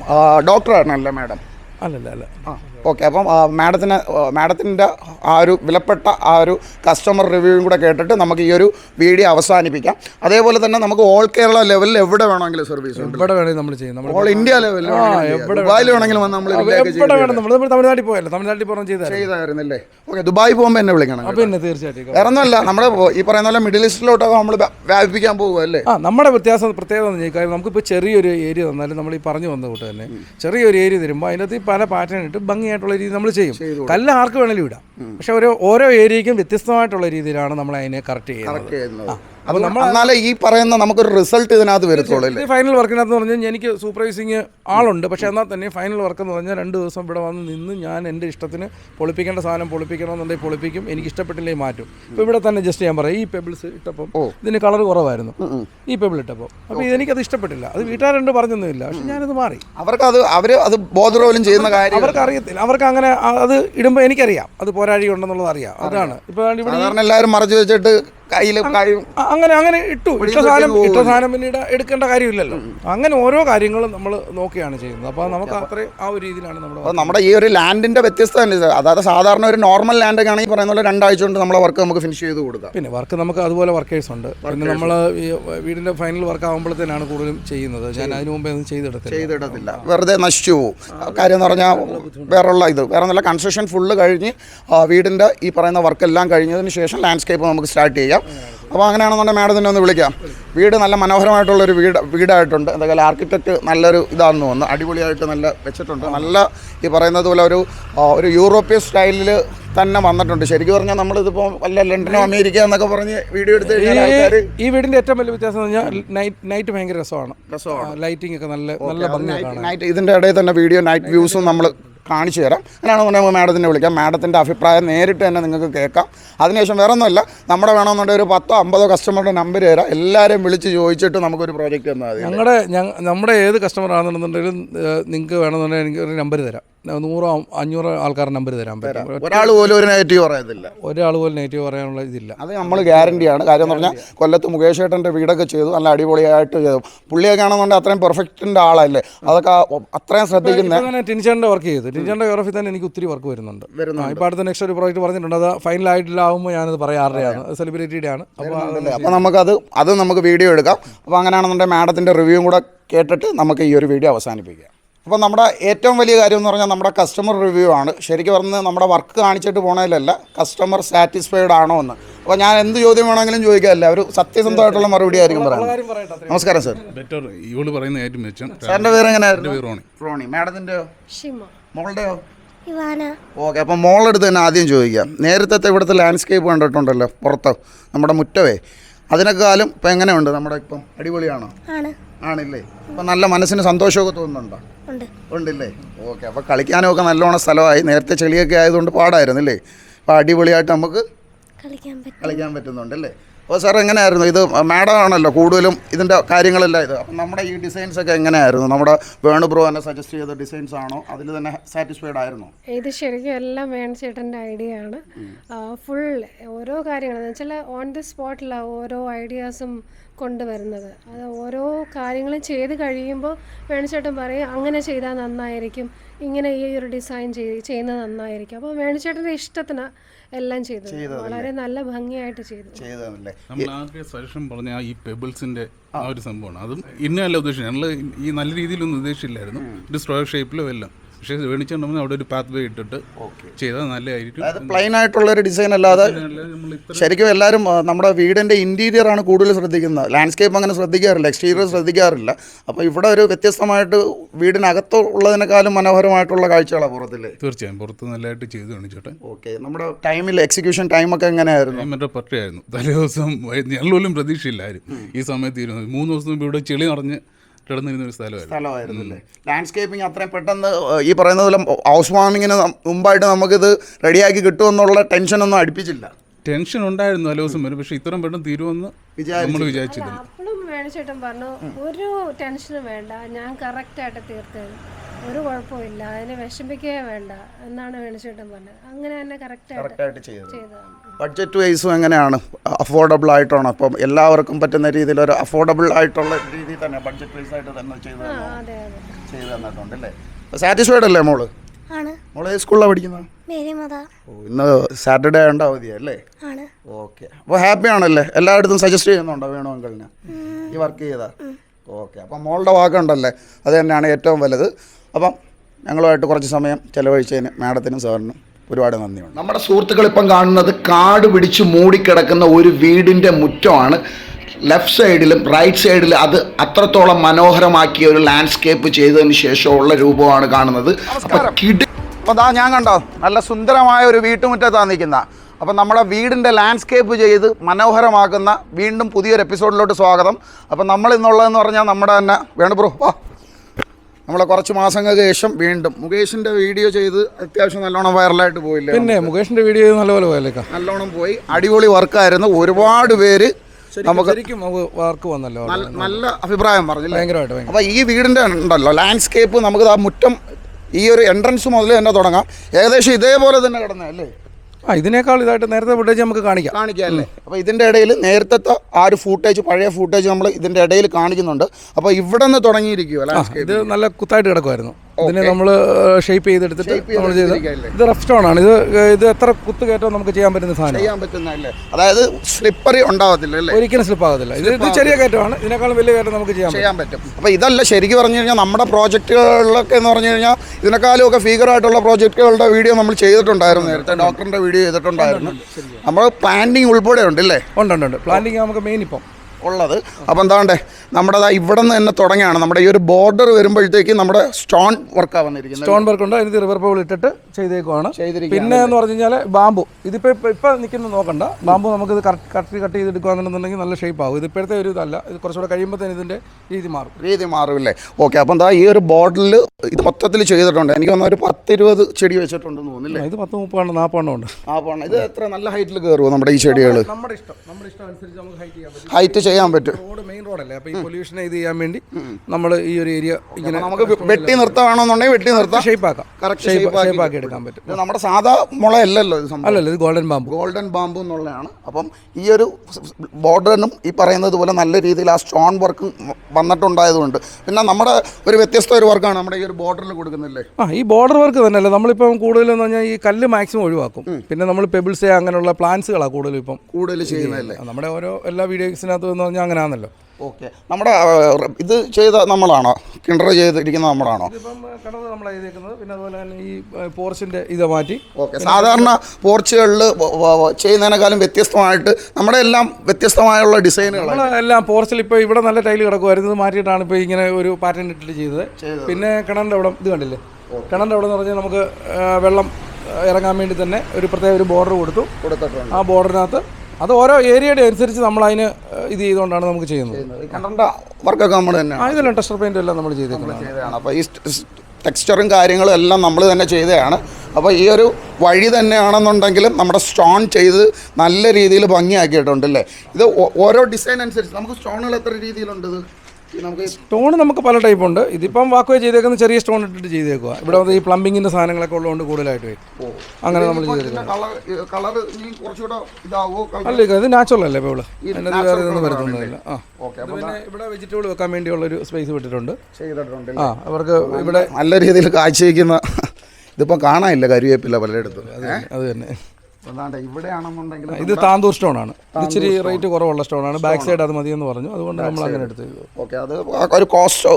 ഡോക്ടറാണല്ലേ മാഡം അല്ലല്ല അല്ല ആ. ഓക്കെ അപ്പം മാഡത്തിന് മാഡത്തിന്റെ ആ ഒരു വിലപ്പെട്ട ആ ഒരു കസ്റ്റമർ റിവ്യൂവും കൂടെ കേട്ടിട്ട് നമുക്ക് ഈ ഒരു വീഡിയോ അവസാനിപ്പിക്കാം. അതേപോലെ തന്നെ നമുക്ക് ഓൾ കേരള ലെവലിൽ എവിടെ വേണമെങ്കിലും സർവീസ് എവിടെ വേണമെങ്കിലും നമ്മൾ ചെയ്യും. ഓൾ ഇന്ത്യ ലെവലിൽ ദുബായിൽ വേണമെങ്കിലും നമ്മൾ എവിടെ വേണം നമ്മൾ തമിഴ്നാട്ടിൽ പോയല്ലോ. തമിഴ്നാട്ടിൽ ചെയ്താൽ ചെയ്തായിരുന്നില്ലേ? ഓക്കെ ദുബായ് പോകുമ്പോൾ എന്നെ വിളിക്കണം പിന്നെ തീർച്ചയായിട്ടും. വേറെ ഒന്നുമല്ല നമ്മുടെ ഈ പറയുന്ന പോലെ മിഡിൽ ഈസ്റ്റിലോട്ടൊക്കെ നമ്മൾ വ്യാപിപ്പിക്കാൻ പോകുമല്ലേ ആ നമ്മുടെ വ്യത്യാസം പ്രത്യേകത എന്ന് ചോദിക്കാം നമുക്കിപ്പോൾ ചെറിയൊരു ഏരിയ തന്നാലും നമ്മൾ ഈ പറഞ്ഞു വന്ന കൂട്ട് തന്നെ. ചെറിയൊരു ഏരിയ തരുമ്പോൾ അതിനകത്ത് ഈ പല പാറ്റേൺ ഇട്ട് ഭംഗിയായിട്ടുള്ള രീതി നമ്മൾ ചെയ്യും. കല്ല് ആർക്ക് വേണമെങ്കിലും ഇടാം. പക്ഷെ ഓരോ ഓരോ ഏരിയയ്ക്കും വ്യത്യസ്തമായിട്ടുള്ള രീതിയിലാണ് നമ്മൾ അതിനെ കറക്റ്റ് ചെയ്യുന്നത്. എന്നാലേ ഈ പറയുന്ന നമുക്കൊരു റിസൾട്ട് ഇതിനകത്ത് വരത്തുള്ളൂ ഫൈനൽ വർക്കിനകത്ത് പറഞ്ഞാൽ എനിക്ക് സൂപ്പർവൈസിങ് ആളുണ്ട്. പക്ഷേ എന്നാൽ തന്നെ ഫൈനൽ വർക്ക് എന്ന് പറഞ്ഞാൽ രണ്ട് ദിവസം ഇവിടെ വന്ന് നിന്ന് ഞാൻ എന്റെ ഇഷ്ടത്തിന് പൊളിപ്പിക്കേണ്ട സാധനം പൊളിപ്പിക്കണമെന്നുണ്ടെങ്കിൽ പൊളിപ്പിക്കും. എനിക്ക് ഇഷ്ടപ്പെട്ടില്ലേ മാറ്റും. ഇപ്പോൾ ഇവിടെ തന്നെ ജസ്റ്റ് ഞാൻ പറയാം. ഈ പെബിൾസ് ഇട്ടപ്പം ഇതിന് കളർ കുറവായിരുന്നു. ഈ പെബിൾ ഇട്ടപ്പോൾ അപ്പോൾ എനിക്കത് ഇഷ്ടപ്പെട്ടില്ല. അത് വീട്ടുകാരുണ്ട് പറഞ്ഞൊന്നുമില്ല. പക്ഷെ ഞാനത് മാറി. അവർക്ക് അത് അവർ അത് ബോധരോലും ചെയ്യുന്ന കാര്യം അവർക്ക് അറിയത്തില്ല. അവർക്ക് അങ്ങനെ അത് ഇടുമ്പോൾ എനിക്കറിയാം. അത് പോരാഴി ഉണ്ടെന്നുള്ളത് അറിയാം. അതാണ്. ഇപ്പോൾ ഇവിടെ എല്ലാവരും മറച്ചു വെച്ചിട്ട് കയ്യിൽ അങ്ങനെ അങ്ങനെ ഇട്ടു. ഇട്ട സാധനം ഇട്ട സാധനം പിന്നീട് എടുക്കേണ്ട കാര്യമില്ലല്ലോ. അങ്ങനെ ഓരോ കാര്യങ്ങളും നമ്മൾ നോക്കിയാണ് ചെയ്യുന്നത്. അപ്പോൾ നമുക്ക് അത്രയും ആ ഒരു രീതിയിലാണ് നമ്മുടെ നമ്മുടെ ഈ ഒരു ലാൻഡിന്റെ വ്യത്യസ്ത. അതായത് സാധാരണ ഒരു നോർമൽ ലാൻഡൊക്കെ ആണെങ്കിൽ പറയുന്ന പോലെ രണ്ടാഴ്ച കൊണ്ട് നമ്മളെ വർക്ക് നമുക്ക് ഫിനിഷ് ചെയ്ത് കൊടുക്കാം. പിന്നെ വർക്ക് നമുക്ക് അതുപോലെ വർക്കേഴ്സ് ഉണ്ട്. പിന്നെ നമ്മൾ ഈ വീടിന്റെ ഫൈനൽ വർക്ക് ആകുമ്പോഴത്തേനാണ് കൂടുതലും ചെയ്യുന്നത്. ഞാൻ അതിന് മുമ്പേ ഒന്നും ചെയ്തെടുത്തില്ല. ചെയ്തിടത്തില്ല. വെറുതെ നശിച്ചു പോകും കാര്യം എന്ന് പറഞ്ഞാൽ വേറെയുള്ള ഇത്. വേറെ നല്ല കൺസ്ട്രക്ഷൻ ഫുള്ള് കഴിഞ്ഞ് വീടിന്റെ ഈ പറയുന്ന വർക്ക് എല്ലാം കഴിഞ്ഞതിന് ശേഷം ലാൻഡ്സ്കേപ്പ് നമുക്ക് സ്റ്റാർട്ട് ചെയ്യാം. അപ്പോൾ അങ്ങനെയാണെന്നുണ്ടെങ്കിൽ മാഡത്തിനെ ഒന്ന് വിളിക്കാം. വീട് നല്ല മനോഹരമായിട്ടുള്ളൊരു വീട് വീടായിട്ടുണ്ട്. എന്തായാലും ആർക്കിടെക്റ്റ് നല്ലൊരു ഇതാണെന്ന് തോന്നുന്നു. അടിപൊളിയായിട്ട് നല്ല വെച്ചിട്ടുണ്ട്. നല്ല ഈ പറയുന്നത് പോലെ ഒരു ഒരു യൂറോപ്യൻ സ്റ്റൈലിൽ തന്നെ വന്നിട്ടുണ്ട്. ശരിക്കും പറഞ്ഞാൽ നമ്മളിതിപ്പോൾ വല്ല ലണ്ടനോ അമേരിക്ക എന്നൊക്കെ പറഞ്ഞ് വീഡിയോ എടുത്ത് കഴിഞ്ഞാൽ ഈ വീടിന്റെ ഏറ്റവും വലിയ വ്യത്യാസം എന്ന് പറഞ്ഞാൽ നൈറ്റ് നൈറ്റ് ഭയങ്കര രസമാണ്. രസമാണ്. ലൈറ്റിംഗ് ഒക്കെ നല്ല നല്ല നൈറ്റ് ഇതിന്റെ ഇടയിൽ തന്നെ വീഡിയോ നൈറ്റ് വ്യൂസും നമ്മൾ കാണിച്ചു തരാം. അങ്ങനെയാണെന്നുണ്ടെങ്കിൽ നമുക്ക് മാഡത്തിനെ വിളിക്കാം. മാഡത്തിന്റെ അഭിപ്രായം നേരിട്ട് തന്നെ നിങ്ങൾക്ക് കേൾക്കാം. അതിനുശേഷം വേറെ ഒന്നുമില്ല നമ്മുടെ വേണമെന്നുണ്ടെങ്കിൽ ഒരു പത്തോ അമ്പതോ കസ്റ്റമറുടെ നമ്പർ തരാം. എല്ലാവരെയും വിളിച്ച് ചോദിച്ചിട്ട് നമുക്കൊരു പ്രോജക്റ്റ് തന്നാൽ മതി. ഞങ്ങളുടെ ഞങ്ങ- നമ്മുടെ ഏത് കസ്റ്റമർ ആണെന്നുണ്ടെങ്കിലും നിങ്ങൾക്ക് വേണമെന്നുണ്ടെങ്കിൽ എനിക്ക് ഒരു നമ്പർ തരാം. നൂറോ അഞ്ഞൂറോ ആൾക്കാരുടെ നമ്പർ തരാൻ പറ്റും. ഒരാൾ പോലും ഒരു നെഗറ്റീവ് പറയത്തില്ല. ഒരാൾ പോലും നെഗറ്റീവ് പറയാനുള്ള ഇതില്ല. അത് നമ്മൾ ഗ്യാരണ്ടിയാണ് കാര്യം എന്ന് പറഞ്ഞാൽ കൊല്ലത്ത് മുകേഷ് ഏട്ടന്റെ വീടൊക്കെ ചെയ്തു. നല്ല അടിപൊളിയായിട്ട് ചെയ്തു. പുള്ളിയൊക്കെ ആണെന്നുണ്ടെങ്കിൽ അത്രയും പെർഫെക്റ്റിന്റെ ആളല്ലേ? അതൊക്കെ അത്രയും ശ്രദ്ധിക്കുന്ന അങ്ങനെ വർക്ക് ചെയ്തു. ടിൻചാന്റെ ഗ്രാഫിൽ തന്നെ എനിക്ക് ഒത്തിരി വർക്ക് വരുന്നുണ്ട്. ആ, ഇപ്പോൾ അടുത്ത നെക്സ്റ്റ് ഒരു പ്രോജക്റ്റ് പറഞ്ഞിട്ടുണ്ട്. അത് ഫൈനൽ ആയിട്ടില്ലാവുമ്പോൾ ഞാനത് പറയാറുടെയാണ് സെലിബ്രിറ്റിയുടെ ആണ് അപ്പോൾ അപ്പോൾ നമുക്കത് അത് നമുക്ക് വീഡിയോ എടുക്കാം. അപ്പോൾ അങ്ങനെയാണെന്നുണ്ടെങ്കിൽ മാഡത്തിന്റെ റിവ്യൂ കൂടെ കേട്ടിട്ട് നമുക്ക് ഈ ഒരു വീഡിയോ അവസാനിപ്പിക്കാം. അപ്പോൾ നമ്മുടെ ഏറ്റവും വലിയ കാര്യം എന്ന് പറഞ്ഞാൽ നമ്മുടെ കസ്റ്റമർ റിവ്യൂ ആണ്. ശരിക്കും പറഞ്ഞ് നമ്മുടെ വർക്ക് കാണിച്ചിട്ട് പോണതിലല്ല കസ്റ്റമർ സാറ്റിസ്ഫൈഡ് ആണോ എന്ന്. അപ്പോൾ ഞാൻ എന്ത് ചോദ്യം വേണമെങ്കിലും ചോദിക്കാമല്ല? ഒരു സത്യസന്ധമായിട്ടുള്ള മറുപടി ആയിരിക്കും പറയുന്നത് നമസ്കാരം സാർ ബെറ്റർ ഇവൾ പറയുന്ന ഏറ്റവും മെച്ചം. സാറിന്റെ പേര് എങ്ങനെയായിരുന്നു? റോണി. റോണി. മാഡത്തിന്റെ ഷിമ. മോളുടെയോ? ഓക്കെ അപ്പം മോളെടുത്ത് തന്നെ ആദ്യം ചോദിക്കാം. നേരത്തെ ഇവിടുത്തെ ലാൻഡ്സ്കേപ്പ് കണ്ടിട്ടുണ്ടല്ലോ പുറത്ത് നമ്മുടെ മുറ്റവേ. അതിനേക്കാളും ഇപ്പം എങ്ങനെയുണ്ട് നമ്മുടെ ഇപ്പം അടിപൊളിയാണോ? ആണല്ലേ? അപ്പം നല്ല മനസ്സിന് സന്തോഷമൊക്കെ തോന്നുന്നുണ്ടോ? ഉണ്ട്. ഉണ്ടല്ലേ? ഓക്കെ അപ്പോൾ കളിക്കാനൊക്കെ നല്ലോണം സ്ഥലമായി. നേരത്തെ ചെളിയൊക്കെ ആയതുകൊണ്ട് പാടായിരുന്നില്ലേ? അപ്പോൾ അടിപൊളിയായിട്ട് നമുക്ക് കളിക്കാൻ പറ്റുന്നുണ്ട് കളിക്കാൻ പറ്റുന്നുണ്ടല്ലേ? അപ്പോൾ സാർ എങ്ങനെയായിരുന്നു? ഇത് മാഡം ആണല്ലോ കൂടുതലും ഇതിന്റെ കാര്യങ്ങളെല്ലാം ഇത്. അപ്പം നമ്മുടെ ഈ ഡിസൈൻസ് ഒക്കെ എങ്ങനെയായിരുന്നു? നമ്മുടെ വേണു ബ്രോ തന്നെ സജസ്റ്റ് ചെയ്ത ഡിസൈൻസ് ആണോ? അതിൽ തന്നെ സാറ്റിസ്ഫൈഡ് ആയിരുന്നു? ഇത് ശരിക്കും എല്ലാം വേണു ചേട്ടന്റെ ഐഡിയ ആണ്. ഫുൾ ഓരോ കാര്യങ്ങളും വെച്ചാൽ ഓൺ ദി സ്പോട്ടിലാണ് ഓരോ ഐഡിയാസും കൊണ്ടുവരുന്നത്. അത് ഓരോ കാര്യങ്ങളും ചെയ്ത് കഴിയുമ്പോൾ വേണുചേട്ടൻ പറയും അങ്ങനെ ചെയ്താൽ നന്നായിരിക്കും. ഇങ്ങനെ ഈ ഒരു ഡിസൈൻ ചെയ്ത് ചെയ്യുന്നത് നന്നായിരിക്കും. അപ്പോൾ വേണുചേട്ടന്റെ ഇഷ്ടത്തിന് എല്ലാം ചെയ്തു വളരെ നല്ല ഭംഗിയായിട്ട് ചെയ്തു ചെയ്തതല്ലേ? നമ്മൾ ആകെ സജഷൻ പറഞ്ഞ ആ ഈ പെബിൾസിന്റെ ആ. ഒരു സംഭവമാണ്. അതും ഇന്നല്ല ഉദ്ദേശിച്ചത്. ഞങ്ങൾ ഈ നല്ല രീതിയിലൊന്നും ഉദ്ദേശിച്ചില്ലായിരുന്നു. ഒരു സ്ക്വയർ ഷേപ്പിലോ എല്ലാം. പക്ഷേ വേണിച്ചുണ്ടെങ്കിൽ അവിടെ ഒരു പാത്ത് വേ ഇട്ടിട്ട് ചെയ്താൽ നല്ലതായിരിക്കും. അതായത് പ്ലെയിൻ ആയിട്ടുള്ള ഒരു ഡിസൈൻ അല്ലാതെ ശരിക്കും എല്ലാവരും നമ്മുടെ വീടിന്റെ ഇന്റീരിയർ ആണ് കൂടുതൽ ശ്രദ്ധിക്കുന്നത്. ലാൻഡ്സ്കേപ്പ് അങ്ങനെ ശ്രദ്ധിക്കാറില്ല എക്സ്റ്റീരിയർ ശ്രദ്ധിക്കാറില്ല. അപ്പോൾ ഇവിടെ ഒരു വ്യത്യസ്തമായിട്ട് വീടിനകത്ത് ഉള്ളതിനേക്കാളും മനോഹരമായിട്ടുള്ള കാഴ്ചകളാണ് പുറത്തില്ലേ തീർച്ചയായും പുറത്ത് നല്ലതായിട്ട് ചെയ്തു കാണിച്ചോട്ടെ. ഓക്കെ നമ്മുടെ ടൈമിൽ എക്സിക്യൂഷൻ ടൈമൊക്കെ എങ്ങനെയായിരുന്നു? മറ്റേ പട്ടയായിരുന്നു. തലേ ദിവസം ഞങ്ങൾ പോലും പ്രതീക്ഷയില്ലായിരുന്നു ഈ സമയത്ത് ഇരുന്നത്. മൂന്ന് ദിവസം ഇവിടെ ചെളി നിറഞ്ഞ് കിടന്നിരുന്ന ഒരു സ്ഥലമായിരുന്നു. സ്ഥലമായിരുന്നില്ലേ? ലാൻഡ്സ്കേപ്പിംഗ് അത്രയും പെട്ടെന്ന് ഈ പറയുന്ന പോലെ ഹൗസ് വാമിങ്ങിന് മുമ്പായിട്ട് നമുക്കിത് റെഡിയാക്കി കിട്ടുമെന്നുള്ള ടെൻഷനൊന്നും അടുപ്പിച്ചില്ല. ടെൻഷൻ ഉണ്ടായിരുന്നു ദിവസം വരും. പക്ഷേ ഇത്രയും പെട്ടെന്ന് തീരുമെന്ന് നമ്മൾ വിചാരിച്ചിരുന്നു. വേണുചേട്ടൻ പറഞ്ഞു ഒരു ടെൻഷനും വേണ്ട ഞാൻ കറക്റ്റായിട്ട് തീർത്തത്. ഒരു കുഴപ്പമില്ല അതിനെ വിഷമിക്കുക വേണ്ട എന്നാണ് വേണുചേട്ടൻ പറഞ്ഞത്. അങ്ങനെ തന്നെ കറക്റ്റായിട്ട് ചെയ്തതാണ്. ബഡ്ജറ്റ് വൈസും എങ്ങനെയാണ്? അഫോർഡബിൾ ആയിട്ടാണ്? അപ്പം എല്ലാവർക്കും പറ്റുന്ന രീതിയിൽ ഒരു അഫോർഡബിൾ ആയിട്ടുള്ള രീതിയിൽ തന്നെ ബഡ്ജറ്റ് വൈസ് ആയിട്ട് തന്നെ ചെയ്ത് ആ അതെ അതെ. ചെയ്ത് തന്നിട്ടുണ്ട് അല്ലേ? സാറ്റിസ്ഫൈഡ് അല്ലേ മോൾ? ആണ്. മോൾ സ്കൂളിലാണ് പഠിക്കുന്നത് ഇന്ന് സാറ്റർഡേ ഉണ്ട് അവധിയാ അല്ലേ? ഓക്കെ. അപ്പോൾ ഹാപ്പി ആണല്ലേ? എല്ലായിടത്തും സജസ്റ്റ് ചെയ്യുന്നുണ്ടോ വേണോ അങ്കിളിന് ഈ വർക്ക് ചെയ്താ? ഓക്കെ. അപ്പം മോളുടെ വാക്കുണ്ടല്ലേ? അത് തന്നെയാണ് ഏറ്റവും വലുത്. അപ്പം ഞങ്ങളുമായിട്ട് കുറച്ച് സമയം ചെലവഴിച്ചതിന് മാഡത്തിനും സാറിനും ഒരുപാട് നന്ദിയുണ്ട്. നമ്മുടെ സുഹൃത്തുക്കൾ ഇപ്പം കാണുന്നത് കാട് പിടിച്ച് മൂടിക്കിടക്കുന്ന ഒരു വീടിന്റെ മുറ്റമാണ്. ലെഫ്റ്റ് സൈഡിലും റൈറ്റ് സൈഡിലും അത് അത്രത്തോളം മനോഹരമാക്കിയ ഒരു ലാൻഡ്സ്കേപ്പ് ചെയ്തതിന് ശേഷമുള്ള രൂപമാണ് കാണുന്നത്. അപ്പം കിടി അപ്പോൾ ദാ ഞാൻ കണ്ടോ നല്ല സുന്ദരമായ ഒരു വീട്ടുമുറ്റത്താണ് നിൽക്കുന്ന. അപ്പോൾ നമ്മുടെ വീടിന്റെ ലാൻഡ്സ്കേപ്പ് ചെയ്ത് മനോഹരമാക്കുന്ന വീണ്ടും പുതിയൊരു എപ്പിസോഡിലോട്ട് സ്വാഗതം. അപ്പോൾ നമ്മൾ ഇന്നുള്ളതെന്ന് പറഞ്ഞാൽ നമ്മുടെ തന്നെ വേണു ബ്രോ വാ. നമ്മളെ കുറച്ച് മാസങ്ങൾക്ക് ശേഷം വീണ്ടും മുകേഷിന്റെ വീഡിയോ ചെയ്ത് അത്യാവശ്യം നല്ലോണം വൈറലായിട്ട് പോയില്ലേ പിന്നെ മുകേഷിന്റെ വീഡിയോ നല്ലപോലെ പോയല്ലേ നല്ലോണം പോയി. അടിപൊളി വർക്കായിരുന്നു. ഒരുപാട് പേര് നമുക്ക് വർക്ക് വന്നല്ലോ. നല്ല അഭിപ്രായം പറഞ്ഞില്ലേ? ഭയങ്കരമായിട്ട് അപ്പൊ അപ്പോൾ ഈ വീടിന്റെ ഉണ്ടല്ലോ ലാൻഡ്സ്കേപ്പ് നമുക്ക് ആ മുറ്റം ഈ ഒരു എൻട്രൻസ് മുതൽ തന്നെ തുടങ്ങാം. ഏകദേശം ഇതേപോലെ തന്നെ കിടന്നേ അല്ലേ? ആ ഇതിനേക്കാൾ ഇതായിട്ട് നേരത്തെ ഫുട്ടേജ് നമുക്ക് കാണിക്കാം. കാണിക്കാം അല്ലേ? അപ്പോൾ ഇതിന്റെ ഇടയിൽ നേരത്തെ ആ ഒരു ഫൂട്ടേജ് പഴയ ഫൂട്ടേജ് നമ്മൾ ഇതിന്റെ ഇടയിൽ കാണിക്കുന്നുണ്ട്. അപ്പോൾ ഇവിടെ നിന്ന് തുടങ്ങിയിരിക്കുമല്ലോ ഇത് നല്ല കുത്തായിട്ട് കിടക്കുമായിരുന്നു ഇതിനെ നമ്മൾ ഷേപ്പ് ചെയ്തെടുത്തിട്ട് നമ്മൾ ചെയ്ത് ഇത് റഫ് സ്റ്റോൺ ആണ്. ഇത് ഇത് എത്ര കുത്ത് കയറ്റം നമുക്ക് ചെയ്യാൻ പറ്റുന്ന സാധനം ചെയ്യാൻ പറ്റുന്നതല്ലേ അതായത് സ്ലിപ്പറി ഉണ്ടാവത്തില്ല അല്ലേ? ഒരിക്കലും സ്ലിപ്പ് ആകത്തില്ല ഇത് ഇത് ചെറിയ കയറ്റമാണ്. ഇതിനേക്കാളും വലിയ കയറ്റം നമുക്ക് ചെയ്യാൻ പറ്റും ചെയ്യാൻ പറ്റും. അപ്പോൾ ഇതല്ല ശരിക്കും പറഞ്ഞു കഴിഞ്ഞാൽ നമ്മുടെ പ്രോജക്റ്റുകളിലൊക്കെ എന്ന് പറഞ്ഞു കഴിഞ്ഞാൽ ഇതിനേക്കാളും ഒക്കെ ഫീഗറായിട്ടുള്ള പ്രോജക്റ്റുകളുടെ വീഡിയോ നമ്മൾ ചെയ്തിട്ടുണ്ടായിരുന്നു നേരത്തെ. ഡോക്ടറിന്റെ വീഡിയോ ചെയ്തിട്ടുണ്ടായിരുന്നു നമ്മൾ പ്ലാനിങ് ഉൾപ്പെടെ ഉണ്ട് അല്ലേ ഉണ്ട് ഉണ്ട് ഉണ്ട് പ്ലാന്റിങ് നമുക്ക് മെയിൻ ഇപ്പം. ഉള്ളത്. അപ്പോൾ എന്താണ്ടേ നമ്മുടെ ഇവിടെ നിന്ന് തന്നെ തുടങ്ങിയാണ് നമ്മുടെ ഈ ഒരു ബോർഡർ വരുമ്പോഴത്തേക്ക് നമ്മുടെ സ്റ്റോൺ വർക്കാണ് വന്നിരിക്കുന്നത്. സ്റ്റോൺ വർക്ക് ഉണ്ട്. അതിന് റിവർ പൗൾ ഇട്ടിട്ട് ചെയ്തേക്കുവാണ്. പിന്നെ എന്ന് പറഞ്ഞു കഴിഞ്ഞാൽ ബാമ്പു ഇതിപ്പോൾ ഇപ്പോൾ ഇപ്പം നിൽക്കുന്നത് നോക്കണ്ട. ബാമ്പു നമുക്കിത് കട്ട് കട്ട് ചെയ്തെടുക്കുകയാണെന്നുണ്ടെങ്കിൽ നല്ല ഷേപ്പ് ആവും. ഇത് ഇപ്പോഴത്തെ ഒരു ഇതല്ല. ഇത് കുറച്ചുകൂടെ കഴിയുമ്പോൾ തന്നെ ഇതിന്റെ രീതി മാറും. രീതി മാറില്ലേ ഓക്കെ അപ്പം എന്താ ഈ ഒരു ബോർഡിൽ ഇത് മൊത്തത്തിൽ ചെയ്തിട്ടുണ്ട്. എനിക്ക് തോന്നുന്നു ഒരു പത്തിരുപത് ചെടി വെച്ചിട്ടുണ്ടെന്ന് തോന്നുന്നില്ല? ഇത് പത്ത് മുപ്പതാണ് നാൽപ്പതെണ്ണം ഉണ്ട്. പോണം ഇത് എത്ര നല്ല ഹൈറ്റിൽ കയറുമോ നമ്മുടെ ഈ ചെടികൾ നമ്മുടെ ഇഷ്ടം. നമ്മുടെ ഇഷ്ടം അനുസരിച്ച് നമുക്ക് ഹൈറ്റ് ചെയ്യാൻ പറ്റും. ഹൈറ്റ് ചെയ്യാൻ പറ്റും. റോഡ് മെയിൻ റോഡല്ലേ അപ്പോൾ ഈ പൊല്യൂഷനെ ഇത് ചെയ്യാൻ വേണ്ടി നമ്മൾ ഈ ഒരു ഏരിയ ഇങ്ങനെ നമുക്ക് വെട്ടി നിർത്താണെന്നുണ്ടെങ്കിൽ വെട്ടി നിർത്താം. ഷേപ്പ് ആക്കാം. കറക്റ്റ് ഷേപ്പ് ആക്കി ഷേപ്പ് ആക്കി എടുക്കാൻ പറ്റും. നമ്മുടെ സാധാ മുളയല്ലല്ലോ ഇത് അല്ലല്ല ഇത് ഗോൾഡൻ ബാമ്പു ഗോൾഡൻ ബാമ്പു എന്നുള്ളതാണ്. അപ്പം ഈ ഒരു ബോർഡറിനും ഈ പറയുന്നത് പോലെ നല്ല രീതിയിൽ ആ സ്റ്റോൺ വർക്കും വന്നിട്ടുണ്ടായതുകൊണ്ട്. പിന്നെ നമ്മുടെ ഒരു വ്യത്യസ്ത ഒരു വർക്കാണ് നമ്മുടെ ഈ ഒരു ബോർഡറിൽ കൊടുക്കുന്നില്ലേ? ആ ഈ ബോർഡർ വർക്ക് തന്നെയല്ല. നമ്മളിപ്പം കൂടുതലെന്ന് പറഞ്ഞാൽ ഈ കല്ല് മാക്സിമം ഒഴിവാക്കും. പിന്നെ നമ്മൾ പെബിൾസ് അങ്ങനെയുള്ള പ്ലാന്റ്സുകളാണ് കൂടുതലും ഇപ്പം കൂടുതൽ ചെയ്യുന്നതല്ലേ നമ്മുടെ ഓരോ എല്ലാ വീഡിയോസിനകത്ത് എന്ന് അങ്ങനെ ആണല്ലോ ഓക്കെ. നമ്മുടെ ഇത് ചെയ്ത നമ്മളാണോ? കിണർ ചെയ്തിരിക്കുന്ന നമ്മളാണോ? കടന്ന് നമ്മൾ ചെയ്തേക്കുന്നത് പിന്നെ അതുപോലെ തന്നെ ഈ പോർച്ചിന്റെ ഇത് മാറ്റി. ഓക്കെ. സാധാരണ പോർച്ചുകളിൽ ചെയ്യുന്നതിനേക്കാളും വ്യത്യസ്തമായിട്ട് നമ്മുടെ എല്ലാം വ്യത്യസ്തമായുള്ള ഡിസൈനുകളാണ്. നമ്മൾ എല്ലാം പോർച്ചിൽ ഇപ്പോൾ ഇവിടെ നല്ല ടൈൽ കിടക്കുമായിരുന്നു ഇത് മാറ്റിയിട്ടാണ് ഇപ്പോൾ ഇങ്ങനെ ഒരു പാറ്റേൺ ഇട്ടിട്ട് ചെയ്തത്. പിന്നെ കിണറിന്റെ അവിടെ ഇത് കണ്ടില്ലേ? കിണറിന്റെ അവിടെ എന്ന് പറഞ്ഞാൽ നമുക്ക് വെള്ളം ഇറങ്ങാൻ വേണ്ടി തന്നെ ഒരു പ്രത്യേക ഒരു ബോർഡർ കൊടുത്തു. കൊടുത്തിട്ടുണ്ട്. ആ ബോർഡറിനകത്ത് അത് ഓരോ ഏരിയയുടെ അനുസരിച്ച് നമ്മൾ അതിന് ഇത് ചെയ്തുകൊണ്ടാണ് നമുക്ക് ചെയ്യുന്നത്. കിണറിന്റെ വർക്കൊക്കെ നമ്മൾ തന്നെ ഇതെല്ലാം ടെസ്റ്റർ പെയിന്റ് എല്ലാം നമ്മൾ ചെയ്തേക്കുന്നത് അപ്പോൾ ഈ ടെക്സ്ചറും കാര്യങ്ങളും എല്ലാം നമ്മൾ തന്നെ ചെയ്തതാണ്. അപ്പോൾ ഈ ഒരു വഴി തന്നെയാണെന്നുണ്ടെങ്കിലും നമ്മുടെ സ്റ്റോൺ ചെയ്ത് നല്ല രീതിയിൽ ഭംഗിയാക്കിയിട്ടുണ്ട് അല്ലേ? ഇത് ഓരോ ഡിസൈൻ അനുസരിച്ച് നമുക്ക് സ്റ്റോണുകൾ എത്ര രീതിയിലുണ്ട് ഇത്? നമുക്ക് സ്റ്റോൺ നമുക്ക് പല ടൈപ്പ് ഉണ്ട്. ഇതിപ്പം വാക്കുവേ ചെയ്തേക്കുന്ന ചെറിയ സ്റ്റോൺ ഇട്ടിട്ട് ചെയ്തേക്കുക ഇവിടെ വന്ന് ഈ പ്ലംബിങ്ങിന്റെ സാധനങ്ങളൊക്കെ ഉള്ളതുകൊണ്ട് കൂടുതലായിട്ട് അങ്ങനെ നമ്മൾ അല്ല ഇത് നാച്ചുറൽ അല്ലേ ഇപ്പോൾ natural വേറെ ഇതൊന്നും വരുത്തുന്നില്ല ആ. പിന്നെ ഇവിടെ വെജിറ്റബിൾ വെക്കാൻ വേണ്ടിയുള്ള ഒരു സ്പേസ് വിട്ടിട്ടുണ്ട്. ചെയ്തിട്ടുണ്ട് ആ അവർക്ക് ഇവിടെ നല്ല രീതിയിൽ കാഴ്ചവെക്കുന്ന ഇതിപ്പോൾ കാണാനില്ല കരുവേപ്പില്ല പലയിടത്തും? അത് തന്നെ. ഇത് താന്തൂർ സ്റ്റോൺ ആണ് ഇച്ചിരി റേറ്റ് കുറവുള്ള സ്റ്റോൺ. ആണ് ബാക്ക് സൈഡ് അത് മതിയെന്ന് പറഞ്ഞു. അതുകൊണ്ട് നമ്മൾ അങ്ങനെ എടുത്ത് ഓക്കെ അത് ഒരു കോസ്റ്റ്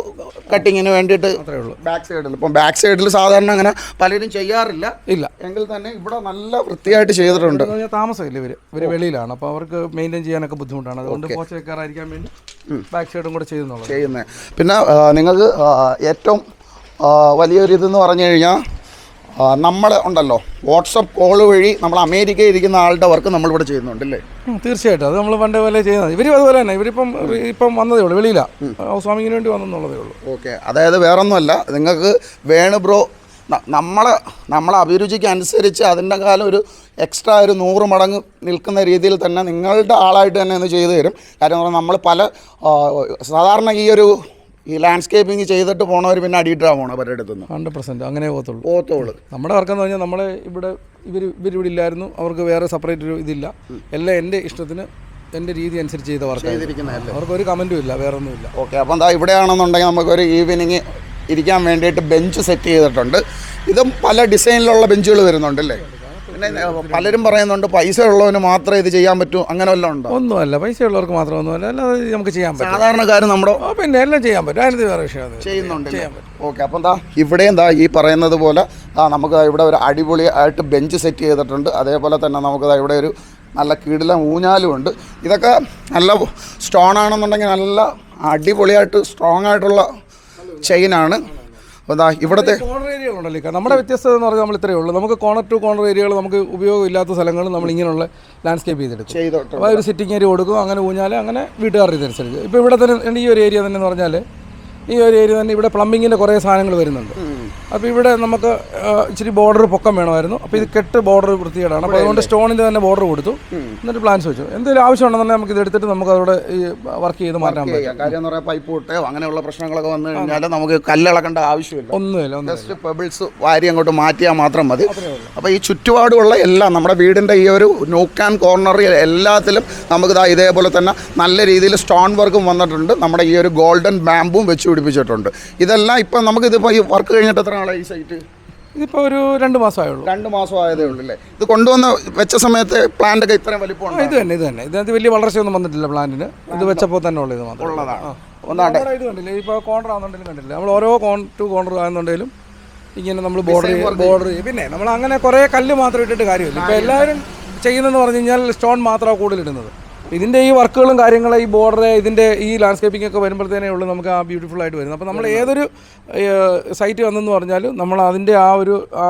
കട്ടിങ്ങിന് വേണ്ടിയിട്ട് അത്രേ ഉള്ളൂ. ബാക്ക് സൈഡിൽ ഇപ്പം ബാക്ക് സൈഡിൽ സാധാരണ അങ്ങനെ പലരും ചെയ്യാറില്ല. ഇല്ല. എങ്കിൽ തന്നെ ഇവിടെ നല്ല വൃത്തിയായിട്ട് ചെയ്തിട്ടുണ്ട്. താമസമില്ല ഇവർ. ഇവർ വെളിയിലാണ്. അപ്പോൾ അവർക്ക് മെയിന്റെയിൻ ചെയ്യാനൊക്കെ ബുദ്ധിമുട്ടാണ്. അതുകൊണ്ട് പോച്ച വെക്കാറായിരിക്കാൻ വേണ്ടി ബാക്ക് സൈഡും കൂടെ ചെയ്യുന്നുള്ളൂ ചെയ്യുന്നത്. പിന്നെ നിങ്ങൾക്ക് ഏറ്റവും വലിയൊരു ഇതെന്ന് പറഞ്ഞു കഴിഞ്ഞാൽ നമ്മൾ ഉണ്ടല്ലോ വാട്സപ്പ് കോൾ വഴി നമ്മൾ അമേരിക്കയിൽ ഇരിക്കുന്ന ആളുടെ വർക്ക് നമ്മളിവിടെ ചെയ്യുന്നുണ്ട് അല്ലേ? തീർച്ചയായിട്ടും. അത് നമ്മൾ പണ്ട് പോലെ ചെയ്യുന്നത്. ഇവരും അതുപോലെ തന്നെ. ഇവരിപ്പം ഇപ്പം വന്നതേ ഉള്ളൂ. വെളിയിലാണ് സ്വാമിക്ക് വേണ്ടി വന്നെന്നുള്ളതേ ഉള്ളൂ. ഓക്കെ. അതായത് വേറൊന്നുമല്ല നിങ്ങൾക്ക് വേണു ബ്രോ നമ്മളെ നമ്മളെ അഭിരുചിക്ക് അനുസരിച്ച് അതിന്റെ കാലം ഒരു എക്സ്ട്രാ ഒരു നൂറ് മടങ്ങ് നിൽക്കുന്ന രീതിയിൽ തന്നെ നിങ്ങളുടെ ആളായിട്ട് തന്നെ ഒന്ന് ചെയ്തു തരും. കാര്യം പറഞ്ഞാൽ നമ്മൾ പല സാധാരണ ഈ ഒരു ഈ ലാൻഡ്സ്കേപ്പിംഗ് ചെയ്തിട്ട് പോണവർ പിന്നെ അടിയിട്ടാണ് അവരുടെ അടുത്ത് നിന്ന് ഹൺഡ്രഡ് പെർസെന്റ് അങ്ങനെ പോകത്തുള്ളൂ. പോകത്തുള്ളൂ. നമ്മുടെ വർക്കെന്ന് പറഞ്ഞാൽ നമ്മളെ ഇവിടെ ഇവർ ഇവരിവിടെ ഇല്ലായിരുന്നു. അവർക്ക് വേറെ സെപ്പറേറ്റ് ഒരു ഇതില്ല. എല്ലാം എന്റെ ഇഷ്ടത്തിന് എന്റെ രീതി അനുസരിച്ച് ചെയ്ത വർക്ക് അവർക്ക് ഒരു കമന്റും ഇല്ല വേറെ ഒന്നുമില്ല ഓക്കെ അപ്പം എന്താ ഇവിടെയാണെന്നുണ്ടെങ്കിൽ നമുക്കൊരു ഈവനിങ് ഇരിക്കാൻ വേണ്ടിയിട്ട് ബെഞ്ച് സെറ്റ് ചെയ്തിട്ടുണ്ട്. ഇതും പല ഡിസൈനിലുള്ള ബെഞ്ചുകൾ വരുന്നുണ്ടല്ലേ പിന്നെ പലരും പറയുന്നുണ്ട് പൈസ ഉള്ളവന് മാത്രമേ ഇത് ചെയ്യാൻ പറ്റൂ അങ്ങനെ വല്ലതും ഉണ്ടോ? ഒന്നുമല്ല പൈസ ഉള്ളവർക്ക് മാത്രം ഒന്നുമല്ല അല്ലാതെ നമുക്ക് ചെയ്യാൻ പറ്റും സാധാരണക്കാർ നമ്മുടെ പിന്നെ എല്ലാം ചെയ്യാൻ പറ്റും. അതിനകത്ത് വേറെ വിഷയം ചെയ്യുന്നുണ്ട് ഓക്കെ അപ്പം എന്താ ഇവിടെ എന്താ ഈ പറയുന്നത് പോലെ ആ നമുക്ക് ഇവിടെ ഒരു അടിപൊളി ആയിട്ട് ബെഞ്ച് സെറ്റ് ചെയ്തിട്ടുണ്ട്. അതേപോലെ തന്നെ നമുക്ക് ദാ ഇവിടെ ഒരു നല്ല കീടില ഊഞ്ഞാലും ഉണ്ട്. ഇതൊക്കെ നല്ല സ്റ്റോൺ ആണെന്നുണ്ടെങ്കിൽ നല്ല അടിപൊളിയായിട്ട് സ്ട്രോങ് ആയിട്ടുള്ള ചെയിനാണ് അപ്പോൾ ഇവിടുത്തെ കോർണർ ഉണ്ടല്ലേ? ഇക്ക. നമ്മുടെ വ്യത്യസ്തത എന്ന് പറഞ്ഞാൽ നമ്മൾ ഇത്രയേ ഉള്ളൂ. നമുക്ക് കോർണർ ടു കോർണർ ഏരിയകൾ നമുക്ക് ഉപയോഗമില്ലാത്ത സ്ഥലങ്ങൾ നമ്മൾ ഇങ്ങനെയുള്ള ലാൻഡ്സ്കേപ്പ് ചെയ്തെടുക്കും. അപ്പോൾ ഒരു സിറ്റിംഗ് ഏരിയ കൊടുക്കും അങ്ങനെ ഊഞ്ഞാൽ അങ്ങനെ വീട്ടുകാരുടെ ഇതനുസരിച്ച്. ഇപ്പോൾ ഇവിടെ തന്നെ ഈ ഒരു ഏരിയ തന്നെ എന്ന് പറഞ്ഞാൽ ഈ ഒരു ഏരിയ തന്നെ ഇവിടെ പ്ലംബിങ്ങിന്റെ കുറേ സാധനങ്ങൾ വരുന്നുണ്ട്. അപ്പോൾ ഇവിടെ നമുക്ക് ഇച്ചിരി ബോർഡർ പൊക്കം വേണമായിരുന്നു. അപ്പോൾ ഇത് കെട്ട് ബോർഡർ വൃത്തികേടാണ്. അപ്പോൾ അതുകൊണ്ട് സ്റ്റോണിന്റെ തന്നെ ബോർഡർ കൊടുത്തു. എന്നിട്ട് പ്ലാൻസ് വെച്ചു. എന്തെങ്കിലും ആവശ്യമുണ്ടെന്നുണ്ടെങ്കിൽ നമുക്ക് ഇത് എടുത്തിട്ട് നമുക്ക് അതോടെ ഈ വർക്ക് ചെയ്ത് മാറ്റാൻ പറ്റും. കാര്യം എന്ന് പറയാൻ പൈപ്പ് പൊട്ടയോ അങ്ങനെയുള്ള പ്രശ്നങ്ങളൊക്കെ വന്നു കഴിഞ്ഞാൽ നമുക്ക് കല്ലിളക്കേണ്ട ആവശ്യമില്ല. ഒന്നുമില്ല ഒന്നും ജസ്റ്റ് പെബിൾസ് വാരി അങ്ങോട്ട് മാറ്റിയാൽ മാത്രം മതി. അപ്പോൾ ഈ ചുറ്റുപാടുമുള്ള എല്ലാം നമ്മുടെ വീടിന്റെ ഈ ഒരു നോക്ക് ആൻഡ് കോർണറിൽ എല്ലാത്തിലും നമുക്ക് ഇതേപോലെ തന്നെ നല്ല രീതിയിൽ സ്റ്റോൺ വർക്കും വന്നിട്ടുണ്ട്. നമ്മുടെ ഈ ഒരു ഗോൾഡൻ ബാമ്പും വെച്ച് പിടിപ്പിച്ചിട്ടുണ്ട്. ഇതെല്ലാം ഇപ്പം നമുക്കിതിപ്പോൾ ഈ വർക്ക് കഴിഞ്ഞിട്ട് എത്ര നാളായി ഈ സൈറ്റ് ഇതിപ്പോൾ ഒരു രണ്ട് മാസമായുള്ളൂ. രണ്ട് മാസം ആയതേ ഉള്ളൂ അല്ലേ ഇത് കൊണ്ടുവന്ന വെച്ച സമയത്ത് പ്ലാന്റ് ഒക്കെ ഇത്രയും വലിപ്പം ഇത് തന്നെ ഇത് തന്നെ. ഇതിനകത്ത് വലിയ വളർച്ചയൊന്നും വന്നിട്ടില്ല പ്ലാന്റിന് ഇത് വെച്ചപ്പോൾ തന്നെ ഉള്ളത് മാത്രം. ഉള്ളതാണ്. ഒന്നാണ്ട് ഇത് കണ്ടില്ലേ? ഇപ്പോൾ കോണ്ടർ ആണെന്നുണ്ടെങ്കിലും കണ്ടില്ല? നമ്മൾ ഓരോ കോൺ ടു കോണ്ടർ ആണെന്നുണ്ടെങ്കിലും ഇങ്ങനെ നമ്മൾ ബോർഡർ ബോർഡർ പിന്നെ നമ്മൾ അങ്ങനെ കുറേ കല്ല് മാത്രം ഇട്ടിട്ട് കാര്യമില്ല. ഇപ്പോൾ എല്ലാവരും ചെയ്യുന്നതെന്ന് പറഞ്ഞു കഴിഞ്ഞാൽ സ്റ്റോൺ മാത്രമാണ് കൂടുതൽ ഇടുന്നത്. ഇതിന്റെ ഈ വർക്കുകളും കാര്യങ്ങളും ഈ ബോർഡർ ഇതിന്റെ ഈ ലാൻഡ്സ്കേപ്പിംഗ് ഒക്കെ വരുമ്പോഴത്തേനേ ഉള്ളൂ നമുക്ക് ആ ബ്യൂട്ടിഫുൾ ആയിട്ട് വരുന്നത്. അപ്പോൾ നമ്മൾ ഏതൊരു സൈറ്റ് വന്നെന്ന് പറഞ്ഞാലും നമ്മൾ അതിന്റെ ആ ഒരു ആ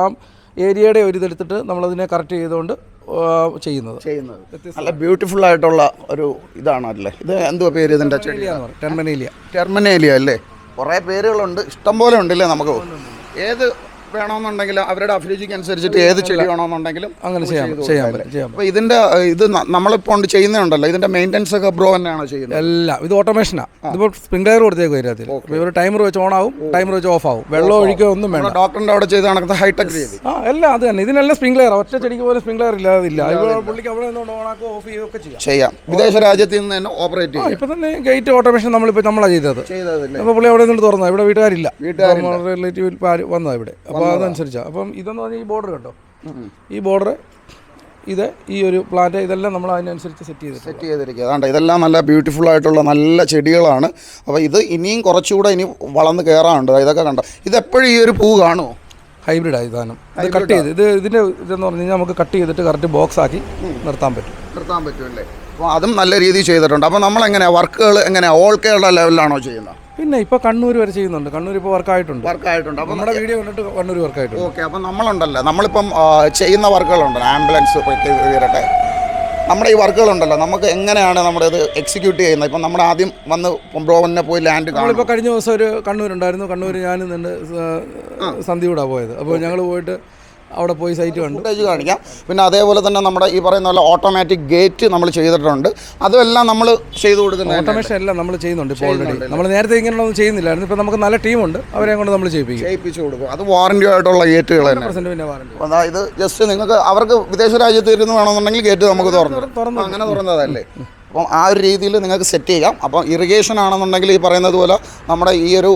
ഏരിയയുടെ ഒരു ഇതെടുത്തിട്ട് നമ്മളതിനെ കറക്റ്റ് ചെയ്തുകൊണ്ട് ചെയ്യുന്നത്. ചെയ്യുന്നത്. നല്ല ബ്യൂട്ടിഫുൾ ആയിട്ടുള്ള ഒരു ഇതാണല്ലേ? ഇത് എന്തോ പേര് ഇതിന്റെ ടെർമിനേലിയ ടെർമിനേലിയ. അല്ലേ? കുറേ പേരുകളുണ്ട്. ഇഷ്ടംപോലെ ഉണ്ടല്ലേ നമുക്ക്? ഏത് വേണമെന്നുണ്ടെങ്കിലും അവരുടെ അഭിരുചിക്ക് അനുസരിച്ചിട്ട് ഏത് ചെടി വേണമെന്നുണ്ടെങ്കിലും അങ്ങനെ ചെയ്യാം ചെയ്യാം പറ്റും ഇതിന്റെ അപ്പോൾ ഇതിന്റെ ഇത് നമ്മളിപ്പോ നമ്മളിപ്പോൾ ചെയ്യുന്നുണ്ടല്ലോ ഇതിന്റെ മെയിന്റെനൻസ് ഒക്കെ ബ്രോ തന്നെയാണോ ചെയ്യുന്നത്. എല്ലാം ഇത് ഓട്ടോമേഷനാണ് ഇതിപ്പോൾ സ്പ്രിംഗ്ലർ കൊടുത്തേക്ക് വരാത്തിൽ ഒരു ടൈമർ വെച്ച് ഓൺ ആവും ടൈമർ വെച്ച് ഓഫ് ആവും. വെള്ളം ഒഴിക്കുക ഒന്നും വേണം ഡോക്ടറിന്റെ അവിടെ ചെയ്ത് നടക്കുന്ന ഹൈടെക് ആ എല്ലാം അത് തന്നെ. ഇതിനെല്ലാം സ്പ്രിംഗ്ലർ ഒറ്റ ചെടിക്ക് പോലും സ്പ്രിംഗ്ലർ ഇല്ലാതില്ല. ഇപ്പോൾ പുള്ളിക്ക് അവിടെ നിന്നുകൊണ്ട് ഓൺ ഓഫ് ചെയ്യുകയോ ഒക്കെ ചെയ്യാം. ചെയ്യാം. വിദേശ രാജ്യത്ത് നിന്ന് തന്നെ ഓപ്പറേറ്റ് ചെയ്യാം. ഇപ്പം തന്നെ ഗേറ്റ് ഓട്ടോമേഷൻ നമ്മളിപ്പോൾ നമ്മളാണ് ചെയ്തത്. അപ്പോൾ പുള്ളി അവിടെ നിന്ന് തുറന്നു ഇവിടെ വീട്ടുകാരില്ല. വീട്ടുകാരില്ല. റിലേറ്റീവ് വന്നതാ ഇവിടെ. അപ്പോൾ അതനുസരിച്ചാണ് അപ്പം ഇതെന്ന് പറഞ്ഞാൽ ഈ ബോർഡർ കണ്ടോ? ഈ ബോർഡർ ഇത് ഈ ഒരു പ്ലാന്റ് ഇതെല്ലാം നമ്മൾ അതിനനുസരിച്ച് സെറ്റ് ചെയ്ത് സെറ്റ് ചെയ്തിരിക്കുക. അതാണ്ട് ഇതെല്ലാം നല്ല ബ്യൂട്ടിഫുൾ ആയിട്ടുള്ള നല്ല ചെടികളാണ്. അപ്പോൾ ഇത് ഇനിയും കുറച്ചുകൂടെ ഇനി വളർന്ന് കയറാനുണ്ട് ഇതൊക്കെ കണ്ട? ഇതെപ്പോഴും ഈ ഒരു പൂ കാണുമോ ഹൈബ്രിഡ് ആയി സാധനം ഇത് കട്ട് ചെയ്ത് ഇത് ഇതിന്റെ ഇതെന്ന് പറഞ്ഞു കഴിഞ്ഞാൽ നമുക്ക് കട്ട് ചെയ്തിട്ട് കറക്റ്റ് ബോക്സ് ആക്കി നിർത്താൻ പറ്റും. നിർത്താൻ പറ്റും അല്ലേ? അപ്പോൾ അതും നല്ല രീതിയിൽ ചെയ്തിട്ടുണ്ട്. അപ്പോൾ നമ്മൾ എങ്ങനെയാണ് വർക്കുകൾ എങ്ങനെയാണ് ഓൾ കേരള ലെവലിലാണോ ചെയ്യുന്നത്? പിന്നെ ഇപ്പോൾ കണ്ണൂർ വരെ ചെയ്യുന്നുണ്ട്. കണ്ണൂർ ഇപ്പോൾ വർക്കായിട്ടുണ്ട്. വർക്കായിട്ടുണ്ട്. അപ്പോൾ നമ്മുടെ വീഡിയോ കണ്ടിട്ട് കണ്ണൂർ വർക്കായിട്ടുണ്ട്. ഓക്കെ അപ്പോൾ നമ്മളുണ്ടല്ലോ. നമ്മളിപ്പം ചെയ്യുന്ന വർക്കുകളുണ്ടല്ലോ. ആംബുലൻസ് വരട്ടെ. നമ്മുടെ ഈ വർക്കുകളുണ്ടല്ലോ. നമുക്ക് എങ്ങനെയാണ് നമ്മുടെ ഇത് എക്സിക്യൂട്ട് ചെയ്യുന്നത്? ഇപ്പം നമ്മൾ ആദ്യം വന്ന് ബ്രോവനെ പോയി ലാൻഡ് നമ്മളിപ്പോൾ കഴിഞ്ഞ ദിവസം ഒരു കണ്ണൂരുണ്ടായിരുന്നു. കണ്ണൂർ ഞാനും നിന്ന് സന്ധ്യയോടാണ് പോയത്. അപ്പോൾ ഞങ്ങൾ പോയിട്ട് അവിടെ പോയി സൈറ്റ് കണ്ടു. ഫുട്ടേജ് കാണിക്കാം. പിന്നെ അതേപോലെ തന്നെ നമ്മുടെ ഈ പറയുന്ന പോലെ ഓട്ടോമാറ്റിക് ഗേറ്റ് നമ്മൾ ചെയ്തിട്ടുണ്ട്. അതുമെല്ലാം നമ്മൾ ചെയ്തു കൊടുക്കുന്നത് ഓട്ടോമേഷൻ എല്ലാം നമ്മൾ ചെയ്യുന്നുണ്ട് ഇപ്പോൾ ഓൾറെഡി നമ്മൾ നേരത്തെ ഇങ്ങനെയൊന്നും ചെയ്യുന്നില്ലായിരുന്നു. ഇപ്പോൾ നമുക്ക് നല്ല ടീമുണ്ട് അവരെ കൊണ്ട് നമ്മൾ ചെയ്യിപ്പിക്കും. ചെയ്യിപ്പിച്ചു കൊടുക്കും. അത് വാറന്റി ആയിട്ടുള്ള ഗേറ്റുകൾ തന്നെ. അതായത് ജസ്റ്റ് നിങ്ങൾക്ക് അവർക്ക് വിദേശ രാജ്യത്ത് ഇരുന്ന് വേണമെന്നുണ്ടെങ്കിൽ ഗേറ്റ് നമുക്ക് തുറന്നു തുറന്നു അങ്ങനെ തുറന്നതല്ലേ? അപ്പം ആ ഒരു രീതിയിൽ നിങ്ങൾക്ക് സെറ്റ് ചെയ്യാം. അപ്പം ഇറിഗേഷൻ ആണെന്നുണ്ടെങ്കിൽ ഈ പറയുന്നത് പോലെ നമ്മുടെ ഈ ഒരു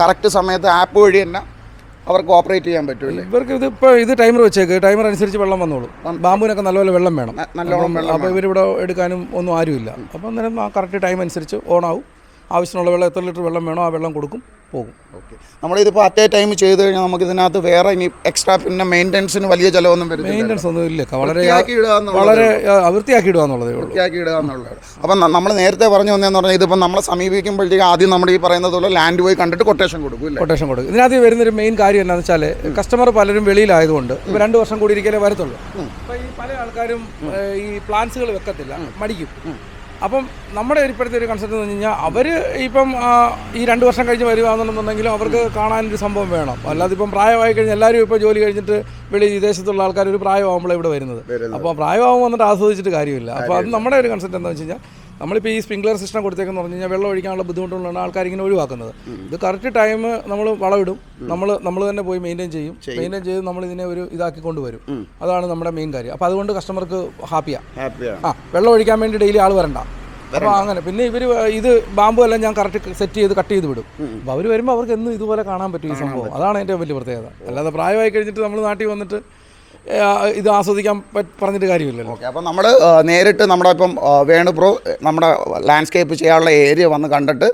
കറക്റ്റ് സമയത്ത് ആപ്പ് വഴി തന്നെ അവർക്ക് ഓപ്പറേറ്റ് ചെയ്യാൻ പറ്റുമല്ലേ ഇവർക്ക് ഇത് ഇപ്പോൾ ഇത് ടൈമർ വെച്ചേക്ക്. ടൈമർ അനുസരിച്ച് വെള്ളം വന്നോളൂ. ബാമ്പുവിനൊക്കെ നല്ലപോലെ വെള്ളം വേണം. നല്ലോണം വെള്ളം അപ്പോൾ ഇവരിവിടെ എടുക്കാനും ഒന്നും ആരുമില്ല. അപ്പോൾ അന്നേരം ആ കറക്റ്റ് ടൈം അനുസരിച്ച് ഓണാവും. ആവും ആവശ്യമുള്ള വെള്ളം എത്ര ലിറ്റർ വെള്ളം വേണോ ആ വെള്ളം കൊടുക്കും പോകും. ഓക്കെ നമ്മളിതിപ്പോൾ അറ്റ് എ ടൈം ചെയ്ത് കഴിഞ്ഞാൽ നമുക്ക് ഇതിനകത്ത് വേറെ ഇനി എക്സ്ട്രാ പിന്നെ മെയിന്റെനൻസിന് വലിയ ചിലവൊന്നും വരും മെയിന്റെനൻസ് ഒന്നും ഇല്ല. വളരെ വളരെ വൃത്തിയാക്കി ഇടുക എന്നുള്ളതേ ഉള്ളൂ. വൃത്തിയാക്കി ഇടുക എന്നുള്ളത് അപ്പം നമ്മൾ നേരത്തെ പറഞ്ഞു വന്നതെന്ന് പറഞ്ഞാൽ ഇതിപ്പോൾ നമ്മളെ സമീപിക്കുമ്പോഴത്തേക്ക് ആദ്യം നമ്മൾ ഈ പറയുന്നത് പോലെ ലാൻഡ് പോയി കണ്ടിട്ട് കൊട്ടേഷൻ കൊടുക്കും ഇല്ല? കൊട്ടേഷൻ കൊടുക്കും. ഇതിനകത്ത് വരുന്നൊരു മെയിൻ കാര്യം എന്താണെന്ന് വെച്ചാൽ കസ്റ്റമർ പലരും വെളിയിലായതുകൊണ്ട് ഇപ്പോൾ രണ്ട് വർഷം കൂടി ഇരിക്കലേ വരത്തുള്ളൂ. അപ്പോൾ ഈ പല ആൾക്കാരും ഈ പ്ലാൻസുകൾ വെക്കത്തില്ല. മടിക്കും. അപ്പം നമ്മുടെ ഇപ്പോഴത്തെ ഒരു കൺസെപ്റ്റ് എന്ന് പറഞ്ഞു കഴിഞ്ഞാൽ അവർ ഇപ്പം ഈ രണ്ട് വർഷം കഴിഞ്ഞ് വരികയാണെന്നുണ്ടെങ്കിലും അവർക്ക് കാണാനൊരു സംഭവം വേണം. അല്ലാതെ ഇപ്പം പ്രായമായി കഴിഞ്ഞാൽ എല്ലാവരും ഇപ്പോൾ ജോലി കഴിഞ്ഞിട്ട് വെളി വിദേശത്തുള്ള ആൾക്കാർ ഒരു പ്രായമാകുമ്പോഴേ ഇവിടെ വരുന്നത്. അപ്പോൾ പ്രായമാകുമ്പോൾ വന്നിട്ട് ആസ്വദിച്ചിട്ട് കാര്യമില്ല. അപ്പോൾ അത് നമ്മുടെ ഒരു കൺസെപ്റ്റ് എന്താണെന്ന് വെച്ച് കഴിഞ്ഞാൽ നമ്മളിപ്പോൾ ഈ സ്പ്രിംഗ്ലർ സിസ്റ്റം കൊടുത്തേക്കെന്ന് പറഞ്ഞു കഴിഞ്ഞാൽ വെള്ളം ഒഴിക്കാനുള്ള ബുദ്ധിമുട്ടുള്ളതാണ് ആൾക്കാർ ഇങ്ങനെ ഒഴിവാക്കുന്നത് ഇത് കറക്റ്റ് ടൈം നമ്മൾ വളമിടും. നമ്മൾ നമ്മൾ തന്നെ പോയി മെയിന്റെയിൻ ചെയ്യും. മെയിന്റെയിൻ ചെയ്ത് നമ്മൾ ഇതിനെ ഒരു ഇതാക്കി കൊണ്ടുവരും. അതാണ് നമ്മുടെ മെയിൻ കാര്യം. അപ്പോൾ അതുകൊണ്ട് കസ്റ്റമർക്ക് ഹാപ്പിയാണ് ആ വെള്ളം ഒഴിക്കാൻ വേണ്ടി ഡെയിലി ആൾ വരണ്ട. അപ്പോൾ അങ്ങനെ. പിന്നെ ഇവർ ഇത് ബാമ്പു എല്ലാം ഞാൻ കറക്റ്റ് സെറ്റ് ചെയ്ത് കട്ട് ചെയ്ത് വിടും. അപ്പോൾ അവർ വരുമ്പോൾ അവർക്ക് എന്നും ഇതുപോലെ കാണാൻ പറ്റും ഈ സംഭവം. അതാണ് എന്റെ വലിയ പ്രത്യേകത. അല്ലാതെ പ്രായമായി കഴിഞ്ഞിട്ട് നമ്മൾ നാട്ടിൽ വന്നിട്ട് ഇത് ആസ്വദിക്കാൻ പറഞ്ഞിട്ട് കാര്യമില്ലല്ലോ. ഓക്കെ അപ്പം നമ്മൾ നേരിട്ട് നമ്മുടെ ഇപ്പം വേണുപ്രോ നമ്മുടെ ലാൻഡ്സ്കേപ്പ് ചെയ്യാനുള്ള ഏരിയ വന്ന് കണ്ടിട്ട്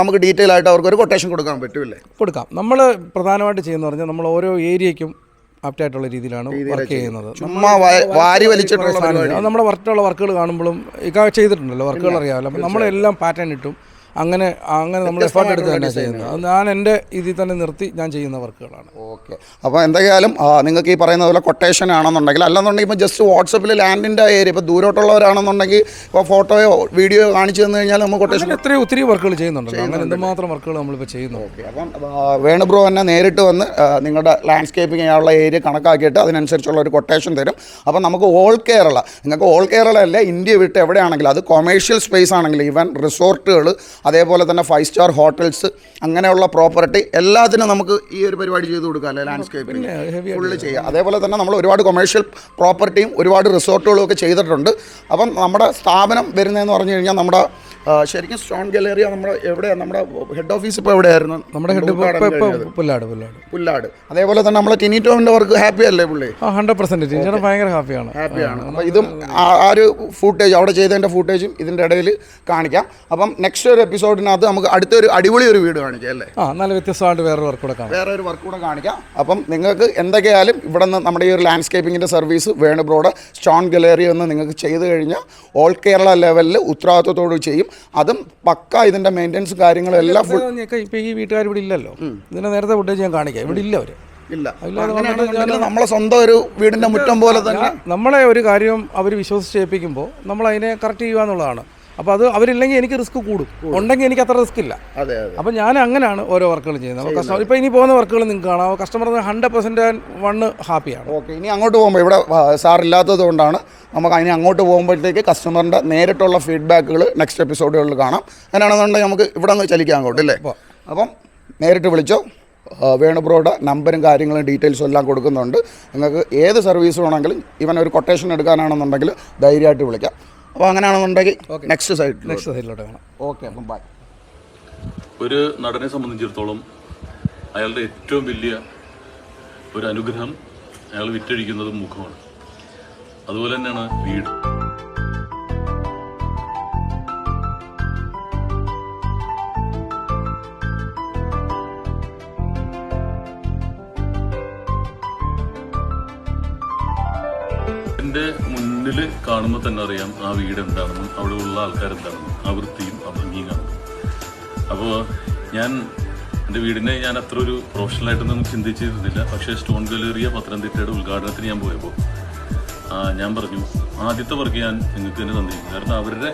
നമുക്ക് ഡീറ്റെയിൽ ആയിട്ട് അവർക്ക് ഒരു കൊട്ടേഷൻ കൊടുക്കാൻ പറ്റില്ലേ? കൊടുക്കാം. നമ്മൾ പ്രധാനമായിട്ട് ചെയ്യുന്ന പറഞ്ഞാൽ നമ്മൾ ഓരോ ഏരിയയ്ക്കും ആപ്റ്റായിട്ടുള്ള രീതിയിലാണ് വർക്ക് ചെയ്യുന്നത്. വാരി വലിച്ചിട്ടുള്ള നമ്മുടെ വർക്കുള്ള വർക്കുകൾ കാണുമ്പോഴും ഇക്കാ ചെയ്തിട്ടുണ്ടല്ലോ വർക്കുകൾ അറിയാമല്ലോ നമ്മളെല്ലാം പാറ്റേൺ ഇട്ടും. അങ്ങനെ അങ്ങനെ നമ്മൾ എഫേർട്ട് എടുത്ത് തന്നെ ചെയ്യുന്നത്. അത് ഞാൻ എന്റെ ഇതിൽ തന്നെ നിർത്തി ഞാൻ ചെയ്യുന്ന വർക്കുകളാണ്. ഓക്കെ. അപ്പോൾ എന്തായാലും നിങ്ങൾക്ക് ഈ പറയുന്ന പോലെ കൊട്ടേഷൻ ആണെന്നുണ്ടെങ്കിൽ അല്ലെന്നുണ്ടെങ്കിൽ ഇപ്പോൾ ജസ്റ്റ് വാട്സപ്പിൽ ലാൻഡിന്റെ ഏരിയ ഇപ്പോൾ ദൂരോട്ടുള്ളവരാണെന്നുണ്ടെങ്കിൽ ഇപ്പോൾ ഫോട്ടോയോ വീഡിയോയോ കാണിച്ചു തന്നു കഴിഞ്ഞാൽ നമുക്ക് കൊട്ടേഷൻ എത്രയോ ഒത്തിരി വർക്കുകൾ ചെയ്യുന്നുണ്ടല്ലോ. അങ്ങനെ എന്തുമാത്രം വർക്കുകൾ നമ്മളിപ്പോൾ ചെയ്യുന്നു ഓക്കെ. അപ്പം വേണുബ്രോ വേണു ബ്രോ തന്നെ നേരിട്ട് വന്ന് നിങ്ങളുടെ ലാൻഡ്സ്കേപ്പിംഗ് ആയുള്ള ഏരിയ കണക്കാക്കിയിട്ട് അതിനനുസരിച്ചുള്ള ഒരു കൊട്ടേഷൻ തരും. അപ്പം നമുക്ക് ഓൾ കേരള നിങ്ങൾക്ക് ഓൾ കേരള അല്ല ഇന്ത്യ വിട്ട് എവിടെയാണെങ്കിലും അത് കൊമേഴ്ഷ്യൽ സ്പേസ് ആണെങ്കിലും ഈവൻ റിസോർട്ടുകൾ അതേപോലെ തന്നെ ഫൈവ് സ്റ്റാർ ഹോട്ടൽസ് അങ്ങനെയുള്ള പ്രോപ്പർട്ടി എല്ലാത്തിനും നമുക്ക് ഈ ഒരു പരിപാടി ചെയ്ത് കൊടുക്കാം അല്ലേ? ലാൻഡ്സ്കേപ്പിംഗ് ഫുള്ള് ചെയ്യുക അതേപോലെ തന്നെ നമ്മൾ ഒരുപാട് കൊമേഴ്ഷ്യൽ പ്രോപ്പർട്ടിയും ഒരുപാട് റിസോർട്ടുകളും ഒക്കെ ചെയ്തിട്ടുണ്ട്. അപ്പം നമ്മുടെ സ്ഥാപനം വരുന്നതെന്ന് പറഞ്ഞു കഴിഞ്ഞാൽ നമ്മുടെ ശരിക്കും സ്റ്റോൺ ഗാലറിയ നമ്മുടെ എവിടെയാണ് നമ്മുടെ ഹെഡ് ഓഫീസ് ഇപ്പോൾ എവിടെയായിരുന്നു? നമ്മുടെ ഹെഡ്. പുല്ലാട് പുല്ലാട്. പുല്ലാട്. അതേപോലെ തന്നെ നമ്മുടെ ടിനി ടോമിന്റെ വർക്ക് ഹാപ്പി അല്ലേ പുള്ളി? ഹൺഡ്രഡ് പെർസെന്റ് ചേട്ടൻ ഭയങ്കര ഹാപ്പിയാണ് ഹാപ്പിയാണ് അപ്പോൾ ഇതും ആ ഒരു ഫൂട്ടേജ് അവിടെ ചെയ്തതിന്റെ ഫൂട്ടേജും ഇതിന്റെ ഇടയിൽ കാണിക്കാം. അപ്പം നെക്സ്റ്റ് ഒരു എപ്പിസോഡിനകത്ത് നമുക്ക് അടുത്തൊരു അടിപൊളി ഒരു വീട് കാണിക്കാം അല്ലേ? ആ നല്ല വ്യത്യസ്തമായിട്ട് വേറെ വർക്ക് കൂടെ കാണാം. വേറെ ഒരു വർക്ക് കൂടെ കാണിക്കാം. അപ്പം നിങ്ങൾക്ക് എന്തൊക്കെയായാലും ഇവിടെ നിന്ന് നമ്മുടെ ഈ ഒരു ലാൻഡ്സ്കേപ്പിങ്ങിന്റെ സർവീസ് വേണുബ്രോഡ് സ്റ്റോൺ ഗലേറി എന്ന് നിങ്ങൾക്ക് ചെയ്തു കഴിഞ്ഞാൽ ഓൾ കേരള ലെവലിൽ ഉത്തരവാദിത്വത്തോട് ചെയ്യും. അതും പക്ക ഇതിന്റെ മെയിന്റെനൻസ് കാര്യങ്ങളെല്ലാം എല്ലാം ഫുൾ ഇപ്പോൾ ഈ വീട്ടുകാർ ഇവിടെ ഇല്ലല്ലോ. ഇതിനെ നേരത്തെ ഫുട്ടേജ് ഞാൻ കാണിക്കാം. ഇവിടെ ഇല്ല അവർ ഇല്ല. നമ്മളെ സ്വന്തം ഒരു വീടിന്റെ മുറ്റം പോലെ തന്നെ. നമ്മളെ ഒരു കാര്യം അവർ വിശ്വസിച്ച് ഏൽപ്പിക്കുമ്പോൾ നമ്മൾ അതിനെ കറക്റ്റ് ചെയ്യുക എന്നുള്ളതാണ്. അപ്പോൾ അത് അവരില്ലെങ്കിൽ എനിക്ക് റിസ്ക് കൂടും. ഉണ്ടെങ്കിൽ എനിക്ക് അത്ര റിസ്ക് ഇല്ല. അതെ അതെ. അപ്പോൾ ഞാൻ അങ്ങനെയാണ് ഓരോ വർക്കുകൾ ചെയ്യുന്നത്. അപ്പോൾ കസ്റ്റമർ ഇപ്പോൾ ഇനി പോകുന്ന വർക്കുകൾ നിങ്ങൾക്ക് കാണാം. കസ്റ്റമർ ഹൺഡ്രഡ് പെർസെന്റ് വണ്ണ് ഹാപ്പിയാണ് ഓക്കെ ഇനി അങ്ങോട്ട് പോകുമ്പോൾ ഇവിടെ ഇല്ലാത്തത് കൊണ്ടാണ് നമുക്ക് അതിന് അങ്ങോട്ട് പോകുമ്പോഴത്തേക്ക് കസ്റ്റമറിന്റെ നേരിട്ടുള്ള ഫീഡ്ബാക്കുകൾ നെക്സ്റ്റ് എപ്പിസോഡുകളിൽ കാണാം. അങ്ങനെയാണെന്നുണ്ടെങ്കിൽ നമുക്ക് ഇവിടെ നിന്ന് ചലിക്കാം അങ്ങോട്ട് അല്ലേ? അപ്പം നേരിട്ട് വിളിച്ചോ. വേണുബ്രോയുടെ നമ്പറും കാര്യങ്ങളും ഡീറ്റെയിൽസും എല്ലാം കൊടുക്കുന്നുണ്ട്. നിങ്ങൾക്ക് ഏത് സർവീസ് വേണമെങ്കിലും ഇവൻ ഒരു കൊട്ടേഷൻ എടുക്കാനാണെന്നുണ്ടെങ്കിൽ ധൈര്യമായിട്ട് വിളിക്കാം. അപ്പോൾ അങ്ങനെയാണെന്നുണ്ടെങ്കിൽ നെക്സ്റ്റ് സൈഡ് നെക്സ്റ്റ് സൈഡിലോട്ട് കാണാം ഓക്കെ അപ്പം ബൈ ഒരു നടനെ സംബന്ധിച്ചിടത്തോളം അയാളുടെ ഏറ്റവും വലിയ ഒരു അനുഗ്രഹം അയാൾ വിറ്റഴിക്കുന്നത് മുഖമാണ്. അതുപോലെ തന്നെയാണ് വീട്. എന്റെ മുന്നിൽ കാണുമ്പോൾ തന്നെ അറിയാം ആ വീട് എന്താണെന്നും അവിടെ ഉള്ള ആൾക്കാർ എന്താണെന്നും ആ വൃത്തിയും ആ ഭംഗിയും അപ്പോൾ ഞാൻ എന്റെ വീടിനെ ഞാൻ അത്ര ഒരു പ്രൊഫഷണലായിട്ടൊന്നും ചിന്തിച്ചിരുന്നില്ല പക്ഷേ സ്റ്റോൺ ഗാലറിയ പത്തനംതിട്ടയുടെ ഉദ്ഘാടനത്തിന് ഞാൻ പോയപ്പോൾ ഞാൻ പറഞ്ഞു ആദ്യത്തെ വർക്ക് ഞാൻ നിങ്ങൾക്ക് തന്നെ തന്നിരിക്കും കാരണം അവരുടെ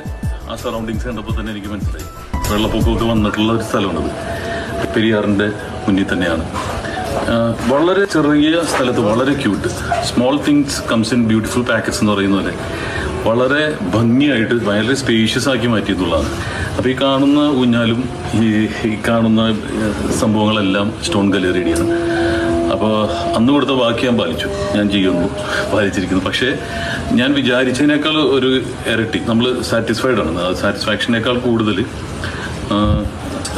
ആ സറൗണ്ടിങ്സ് കണ്ടപ്പോൾ തന്നെ എനിക്ക് മനസ്സിലായി. വെള്ളപ്പൊക്കമൊക്കെ വന്നിട്ടുള്ള ഒരു സ്ഥലമാണത്. പെരിയാറിന്റെ മുന്നിൽ തന്നെയാണ്. വളരെ ചെറിയ സ്ഥലത്ത് വളരെ cute small things comes in beautiful packets എന്ന് പറയുന്ന പോലെ. വളരെ ഭംഗിയായിട്ട് വളരെ സ്പേഷ്യസ് ആക്കി മാറ്റിയിട്ടുള്ളതാണ്. അപ്പോൾ ഈ കാണുന്ന ഊഞ്ഞാലും ഈ ഈ കാണുന്ന സംഭവങ്ങളെല്ലാം സ്റ്റോൺ ഗാലറിയുടെയാണ് അപ്പോൾ അന്ന് കൊടുത്ത ബാക്കി ഞാൻ പാലിച്ചു. ഞാൻ ചെയ്യുന്നു പാലിച്ചിരിക്കുന്നു. പക്ഷേ ഞാൻ വിചാരിച്ചതിനേക്കാൾ ഒരു ഇരട്ടി. നമ്മൾ സാറ്റിസ്ഫൈഡ് ആണ്. സാറ്റിസ്ഫാക്ഷനേക്കാൾ കൂടുതൽ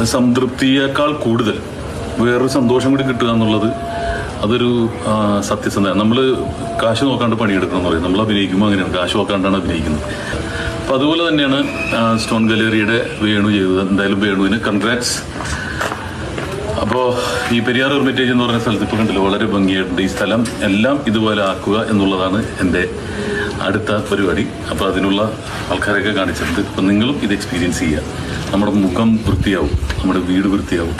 സംതൃപ്തിയേക്കാൾ കൂടുതൽ. വേറൊരു സന്തോഷം കൂടി കിട്ടുക എന്നുള്ളത് അതൊരു സത്യസന്ധത. നമ്മൾ കാശ് നോക്കാണ്ട് പണിയെടുക്കണം എന്ന് പറയും. നമ്മൾ അഭിനയിക്കുമ്പോൾ അങ്ങനെയാണ്. കാശ് നോക്കാണ്ടാണ് അഭിനയിക്കുന്നത്. അപ്പം അതുപോലെ തന്നെയാണ് സ്റ്റോൺ ഗാലറിയുടെ വേണു ചെയ്തത്. എന്തായാലും വേണുവിന് കൺഗ്രാറ്റ്സ് അപ്പോൾ ഈ പെരിയാർ ഹെർമിറ്റേജ് എന്ന് പറഞ്ഞ സ്ഥലത്ത് ഇപ്പോൾ കണ്ടില്ല വളരെ ഭംഗിയായിട്ടുണ്ട്. ഈ സ്ഥലം എല്ലാം ഇതുപോലെ ആക്കുക എന്നുള്ളതാണ് എന്റെ അടുത്ത പരിപാടി. അപ്പോൾ അതിനുള്ള ആൾക്കാരെയൊക്കെ കാണിച്ചിട്ടുണ്ട്. അപ്പം നിങ്ങളും ഇത് എക്സ്പീരിയൻസ് ചെയ്യുക. നമ്മുടെ മുഖം വൃത്തിയാവും. നമ്മുടെ വീട് വൃത്തിയാവും.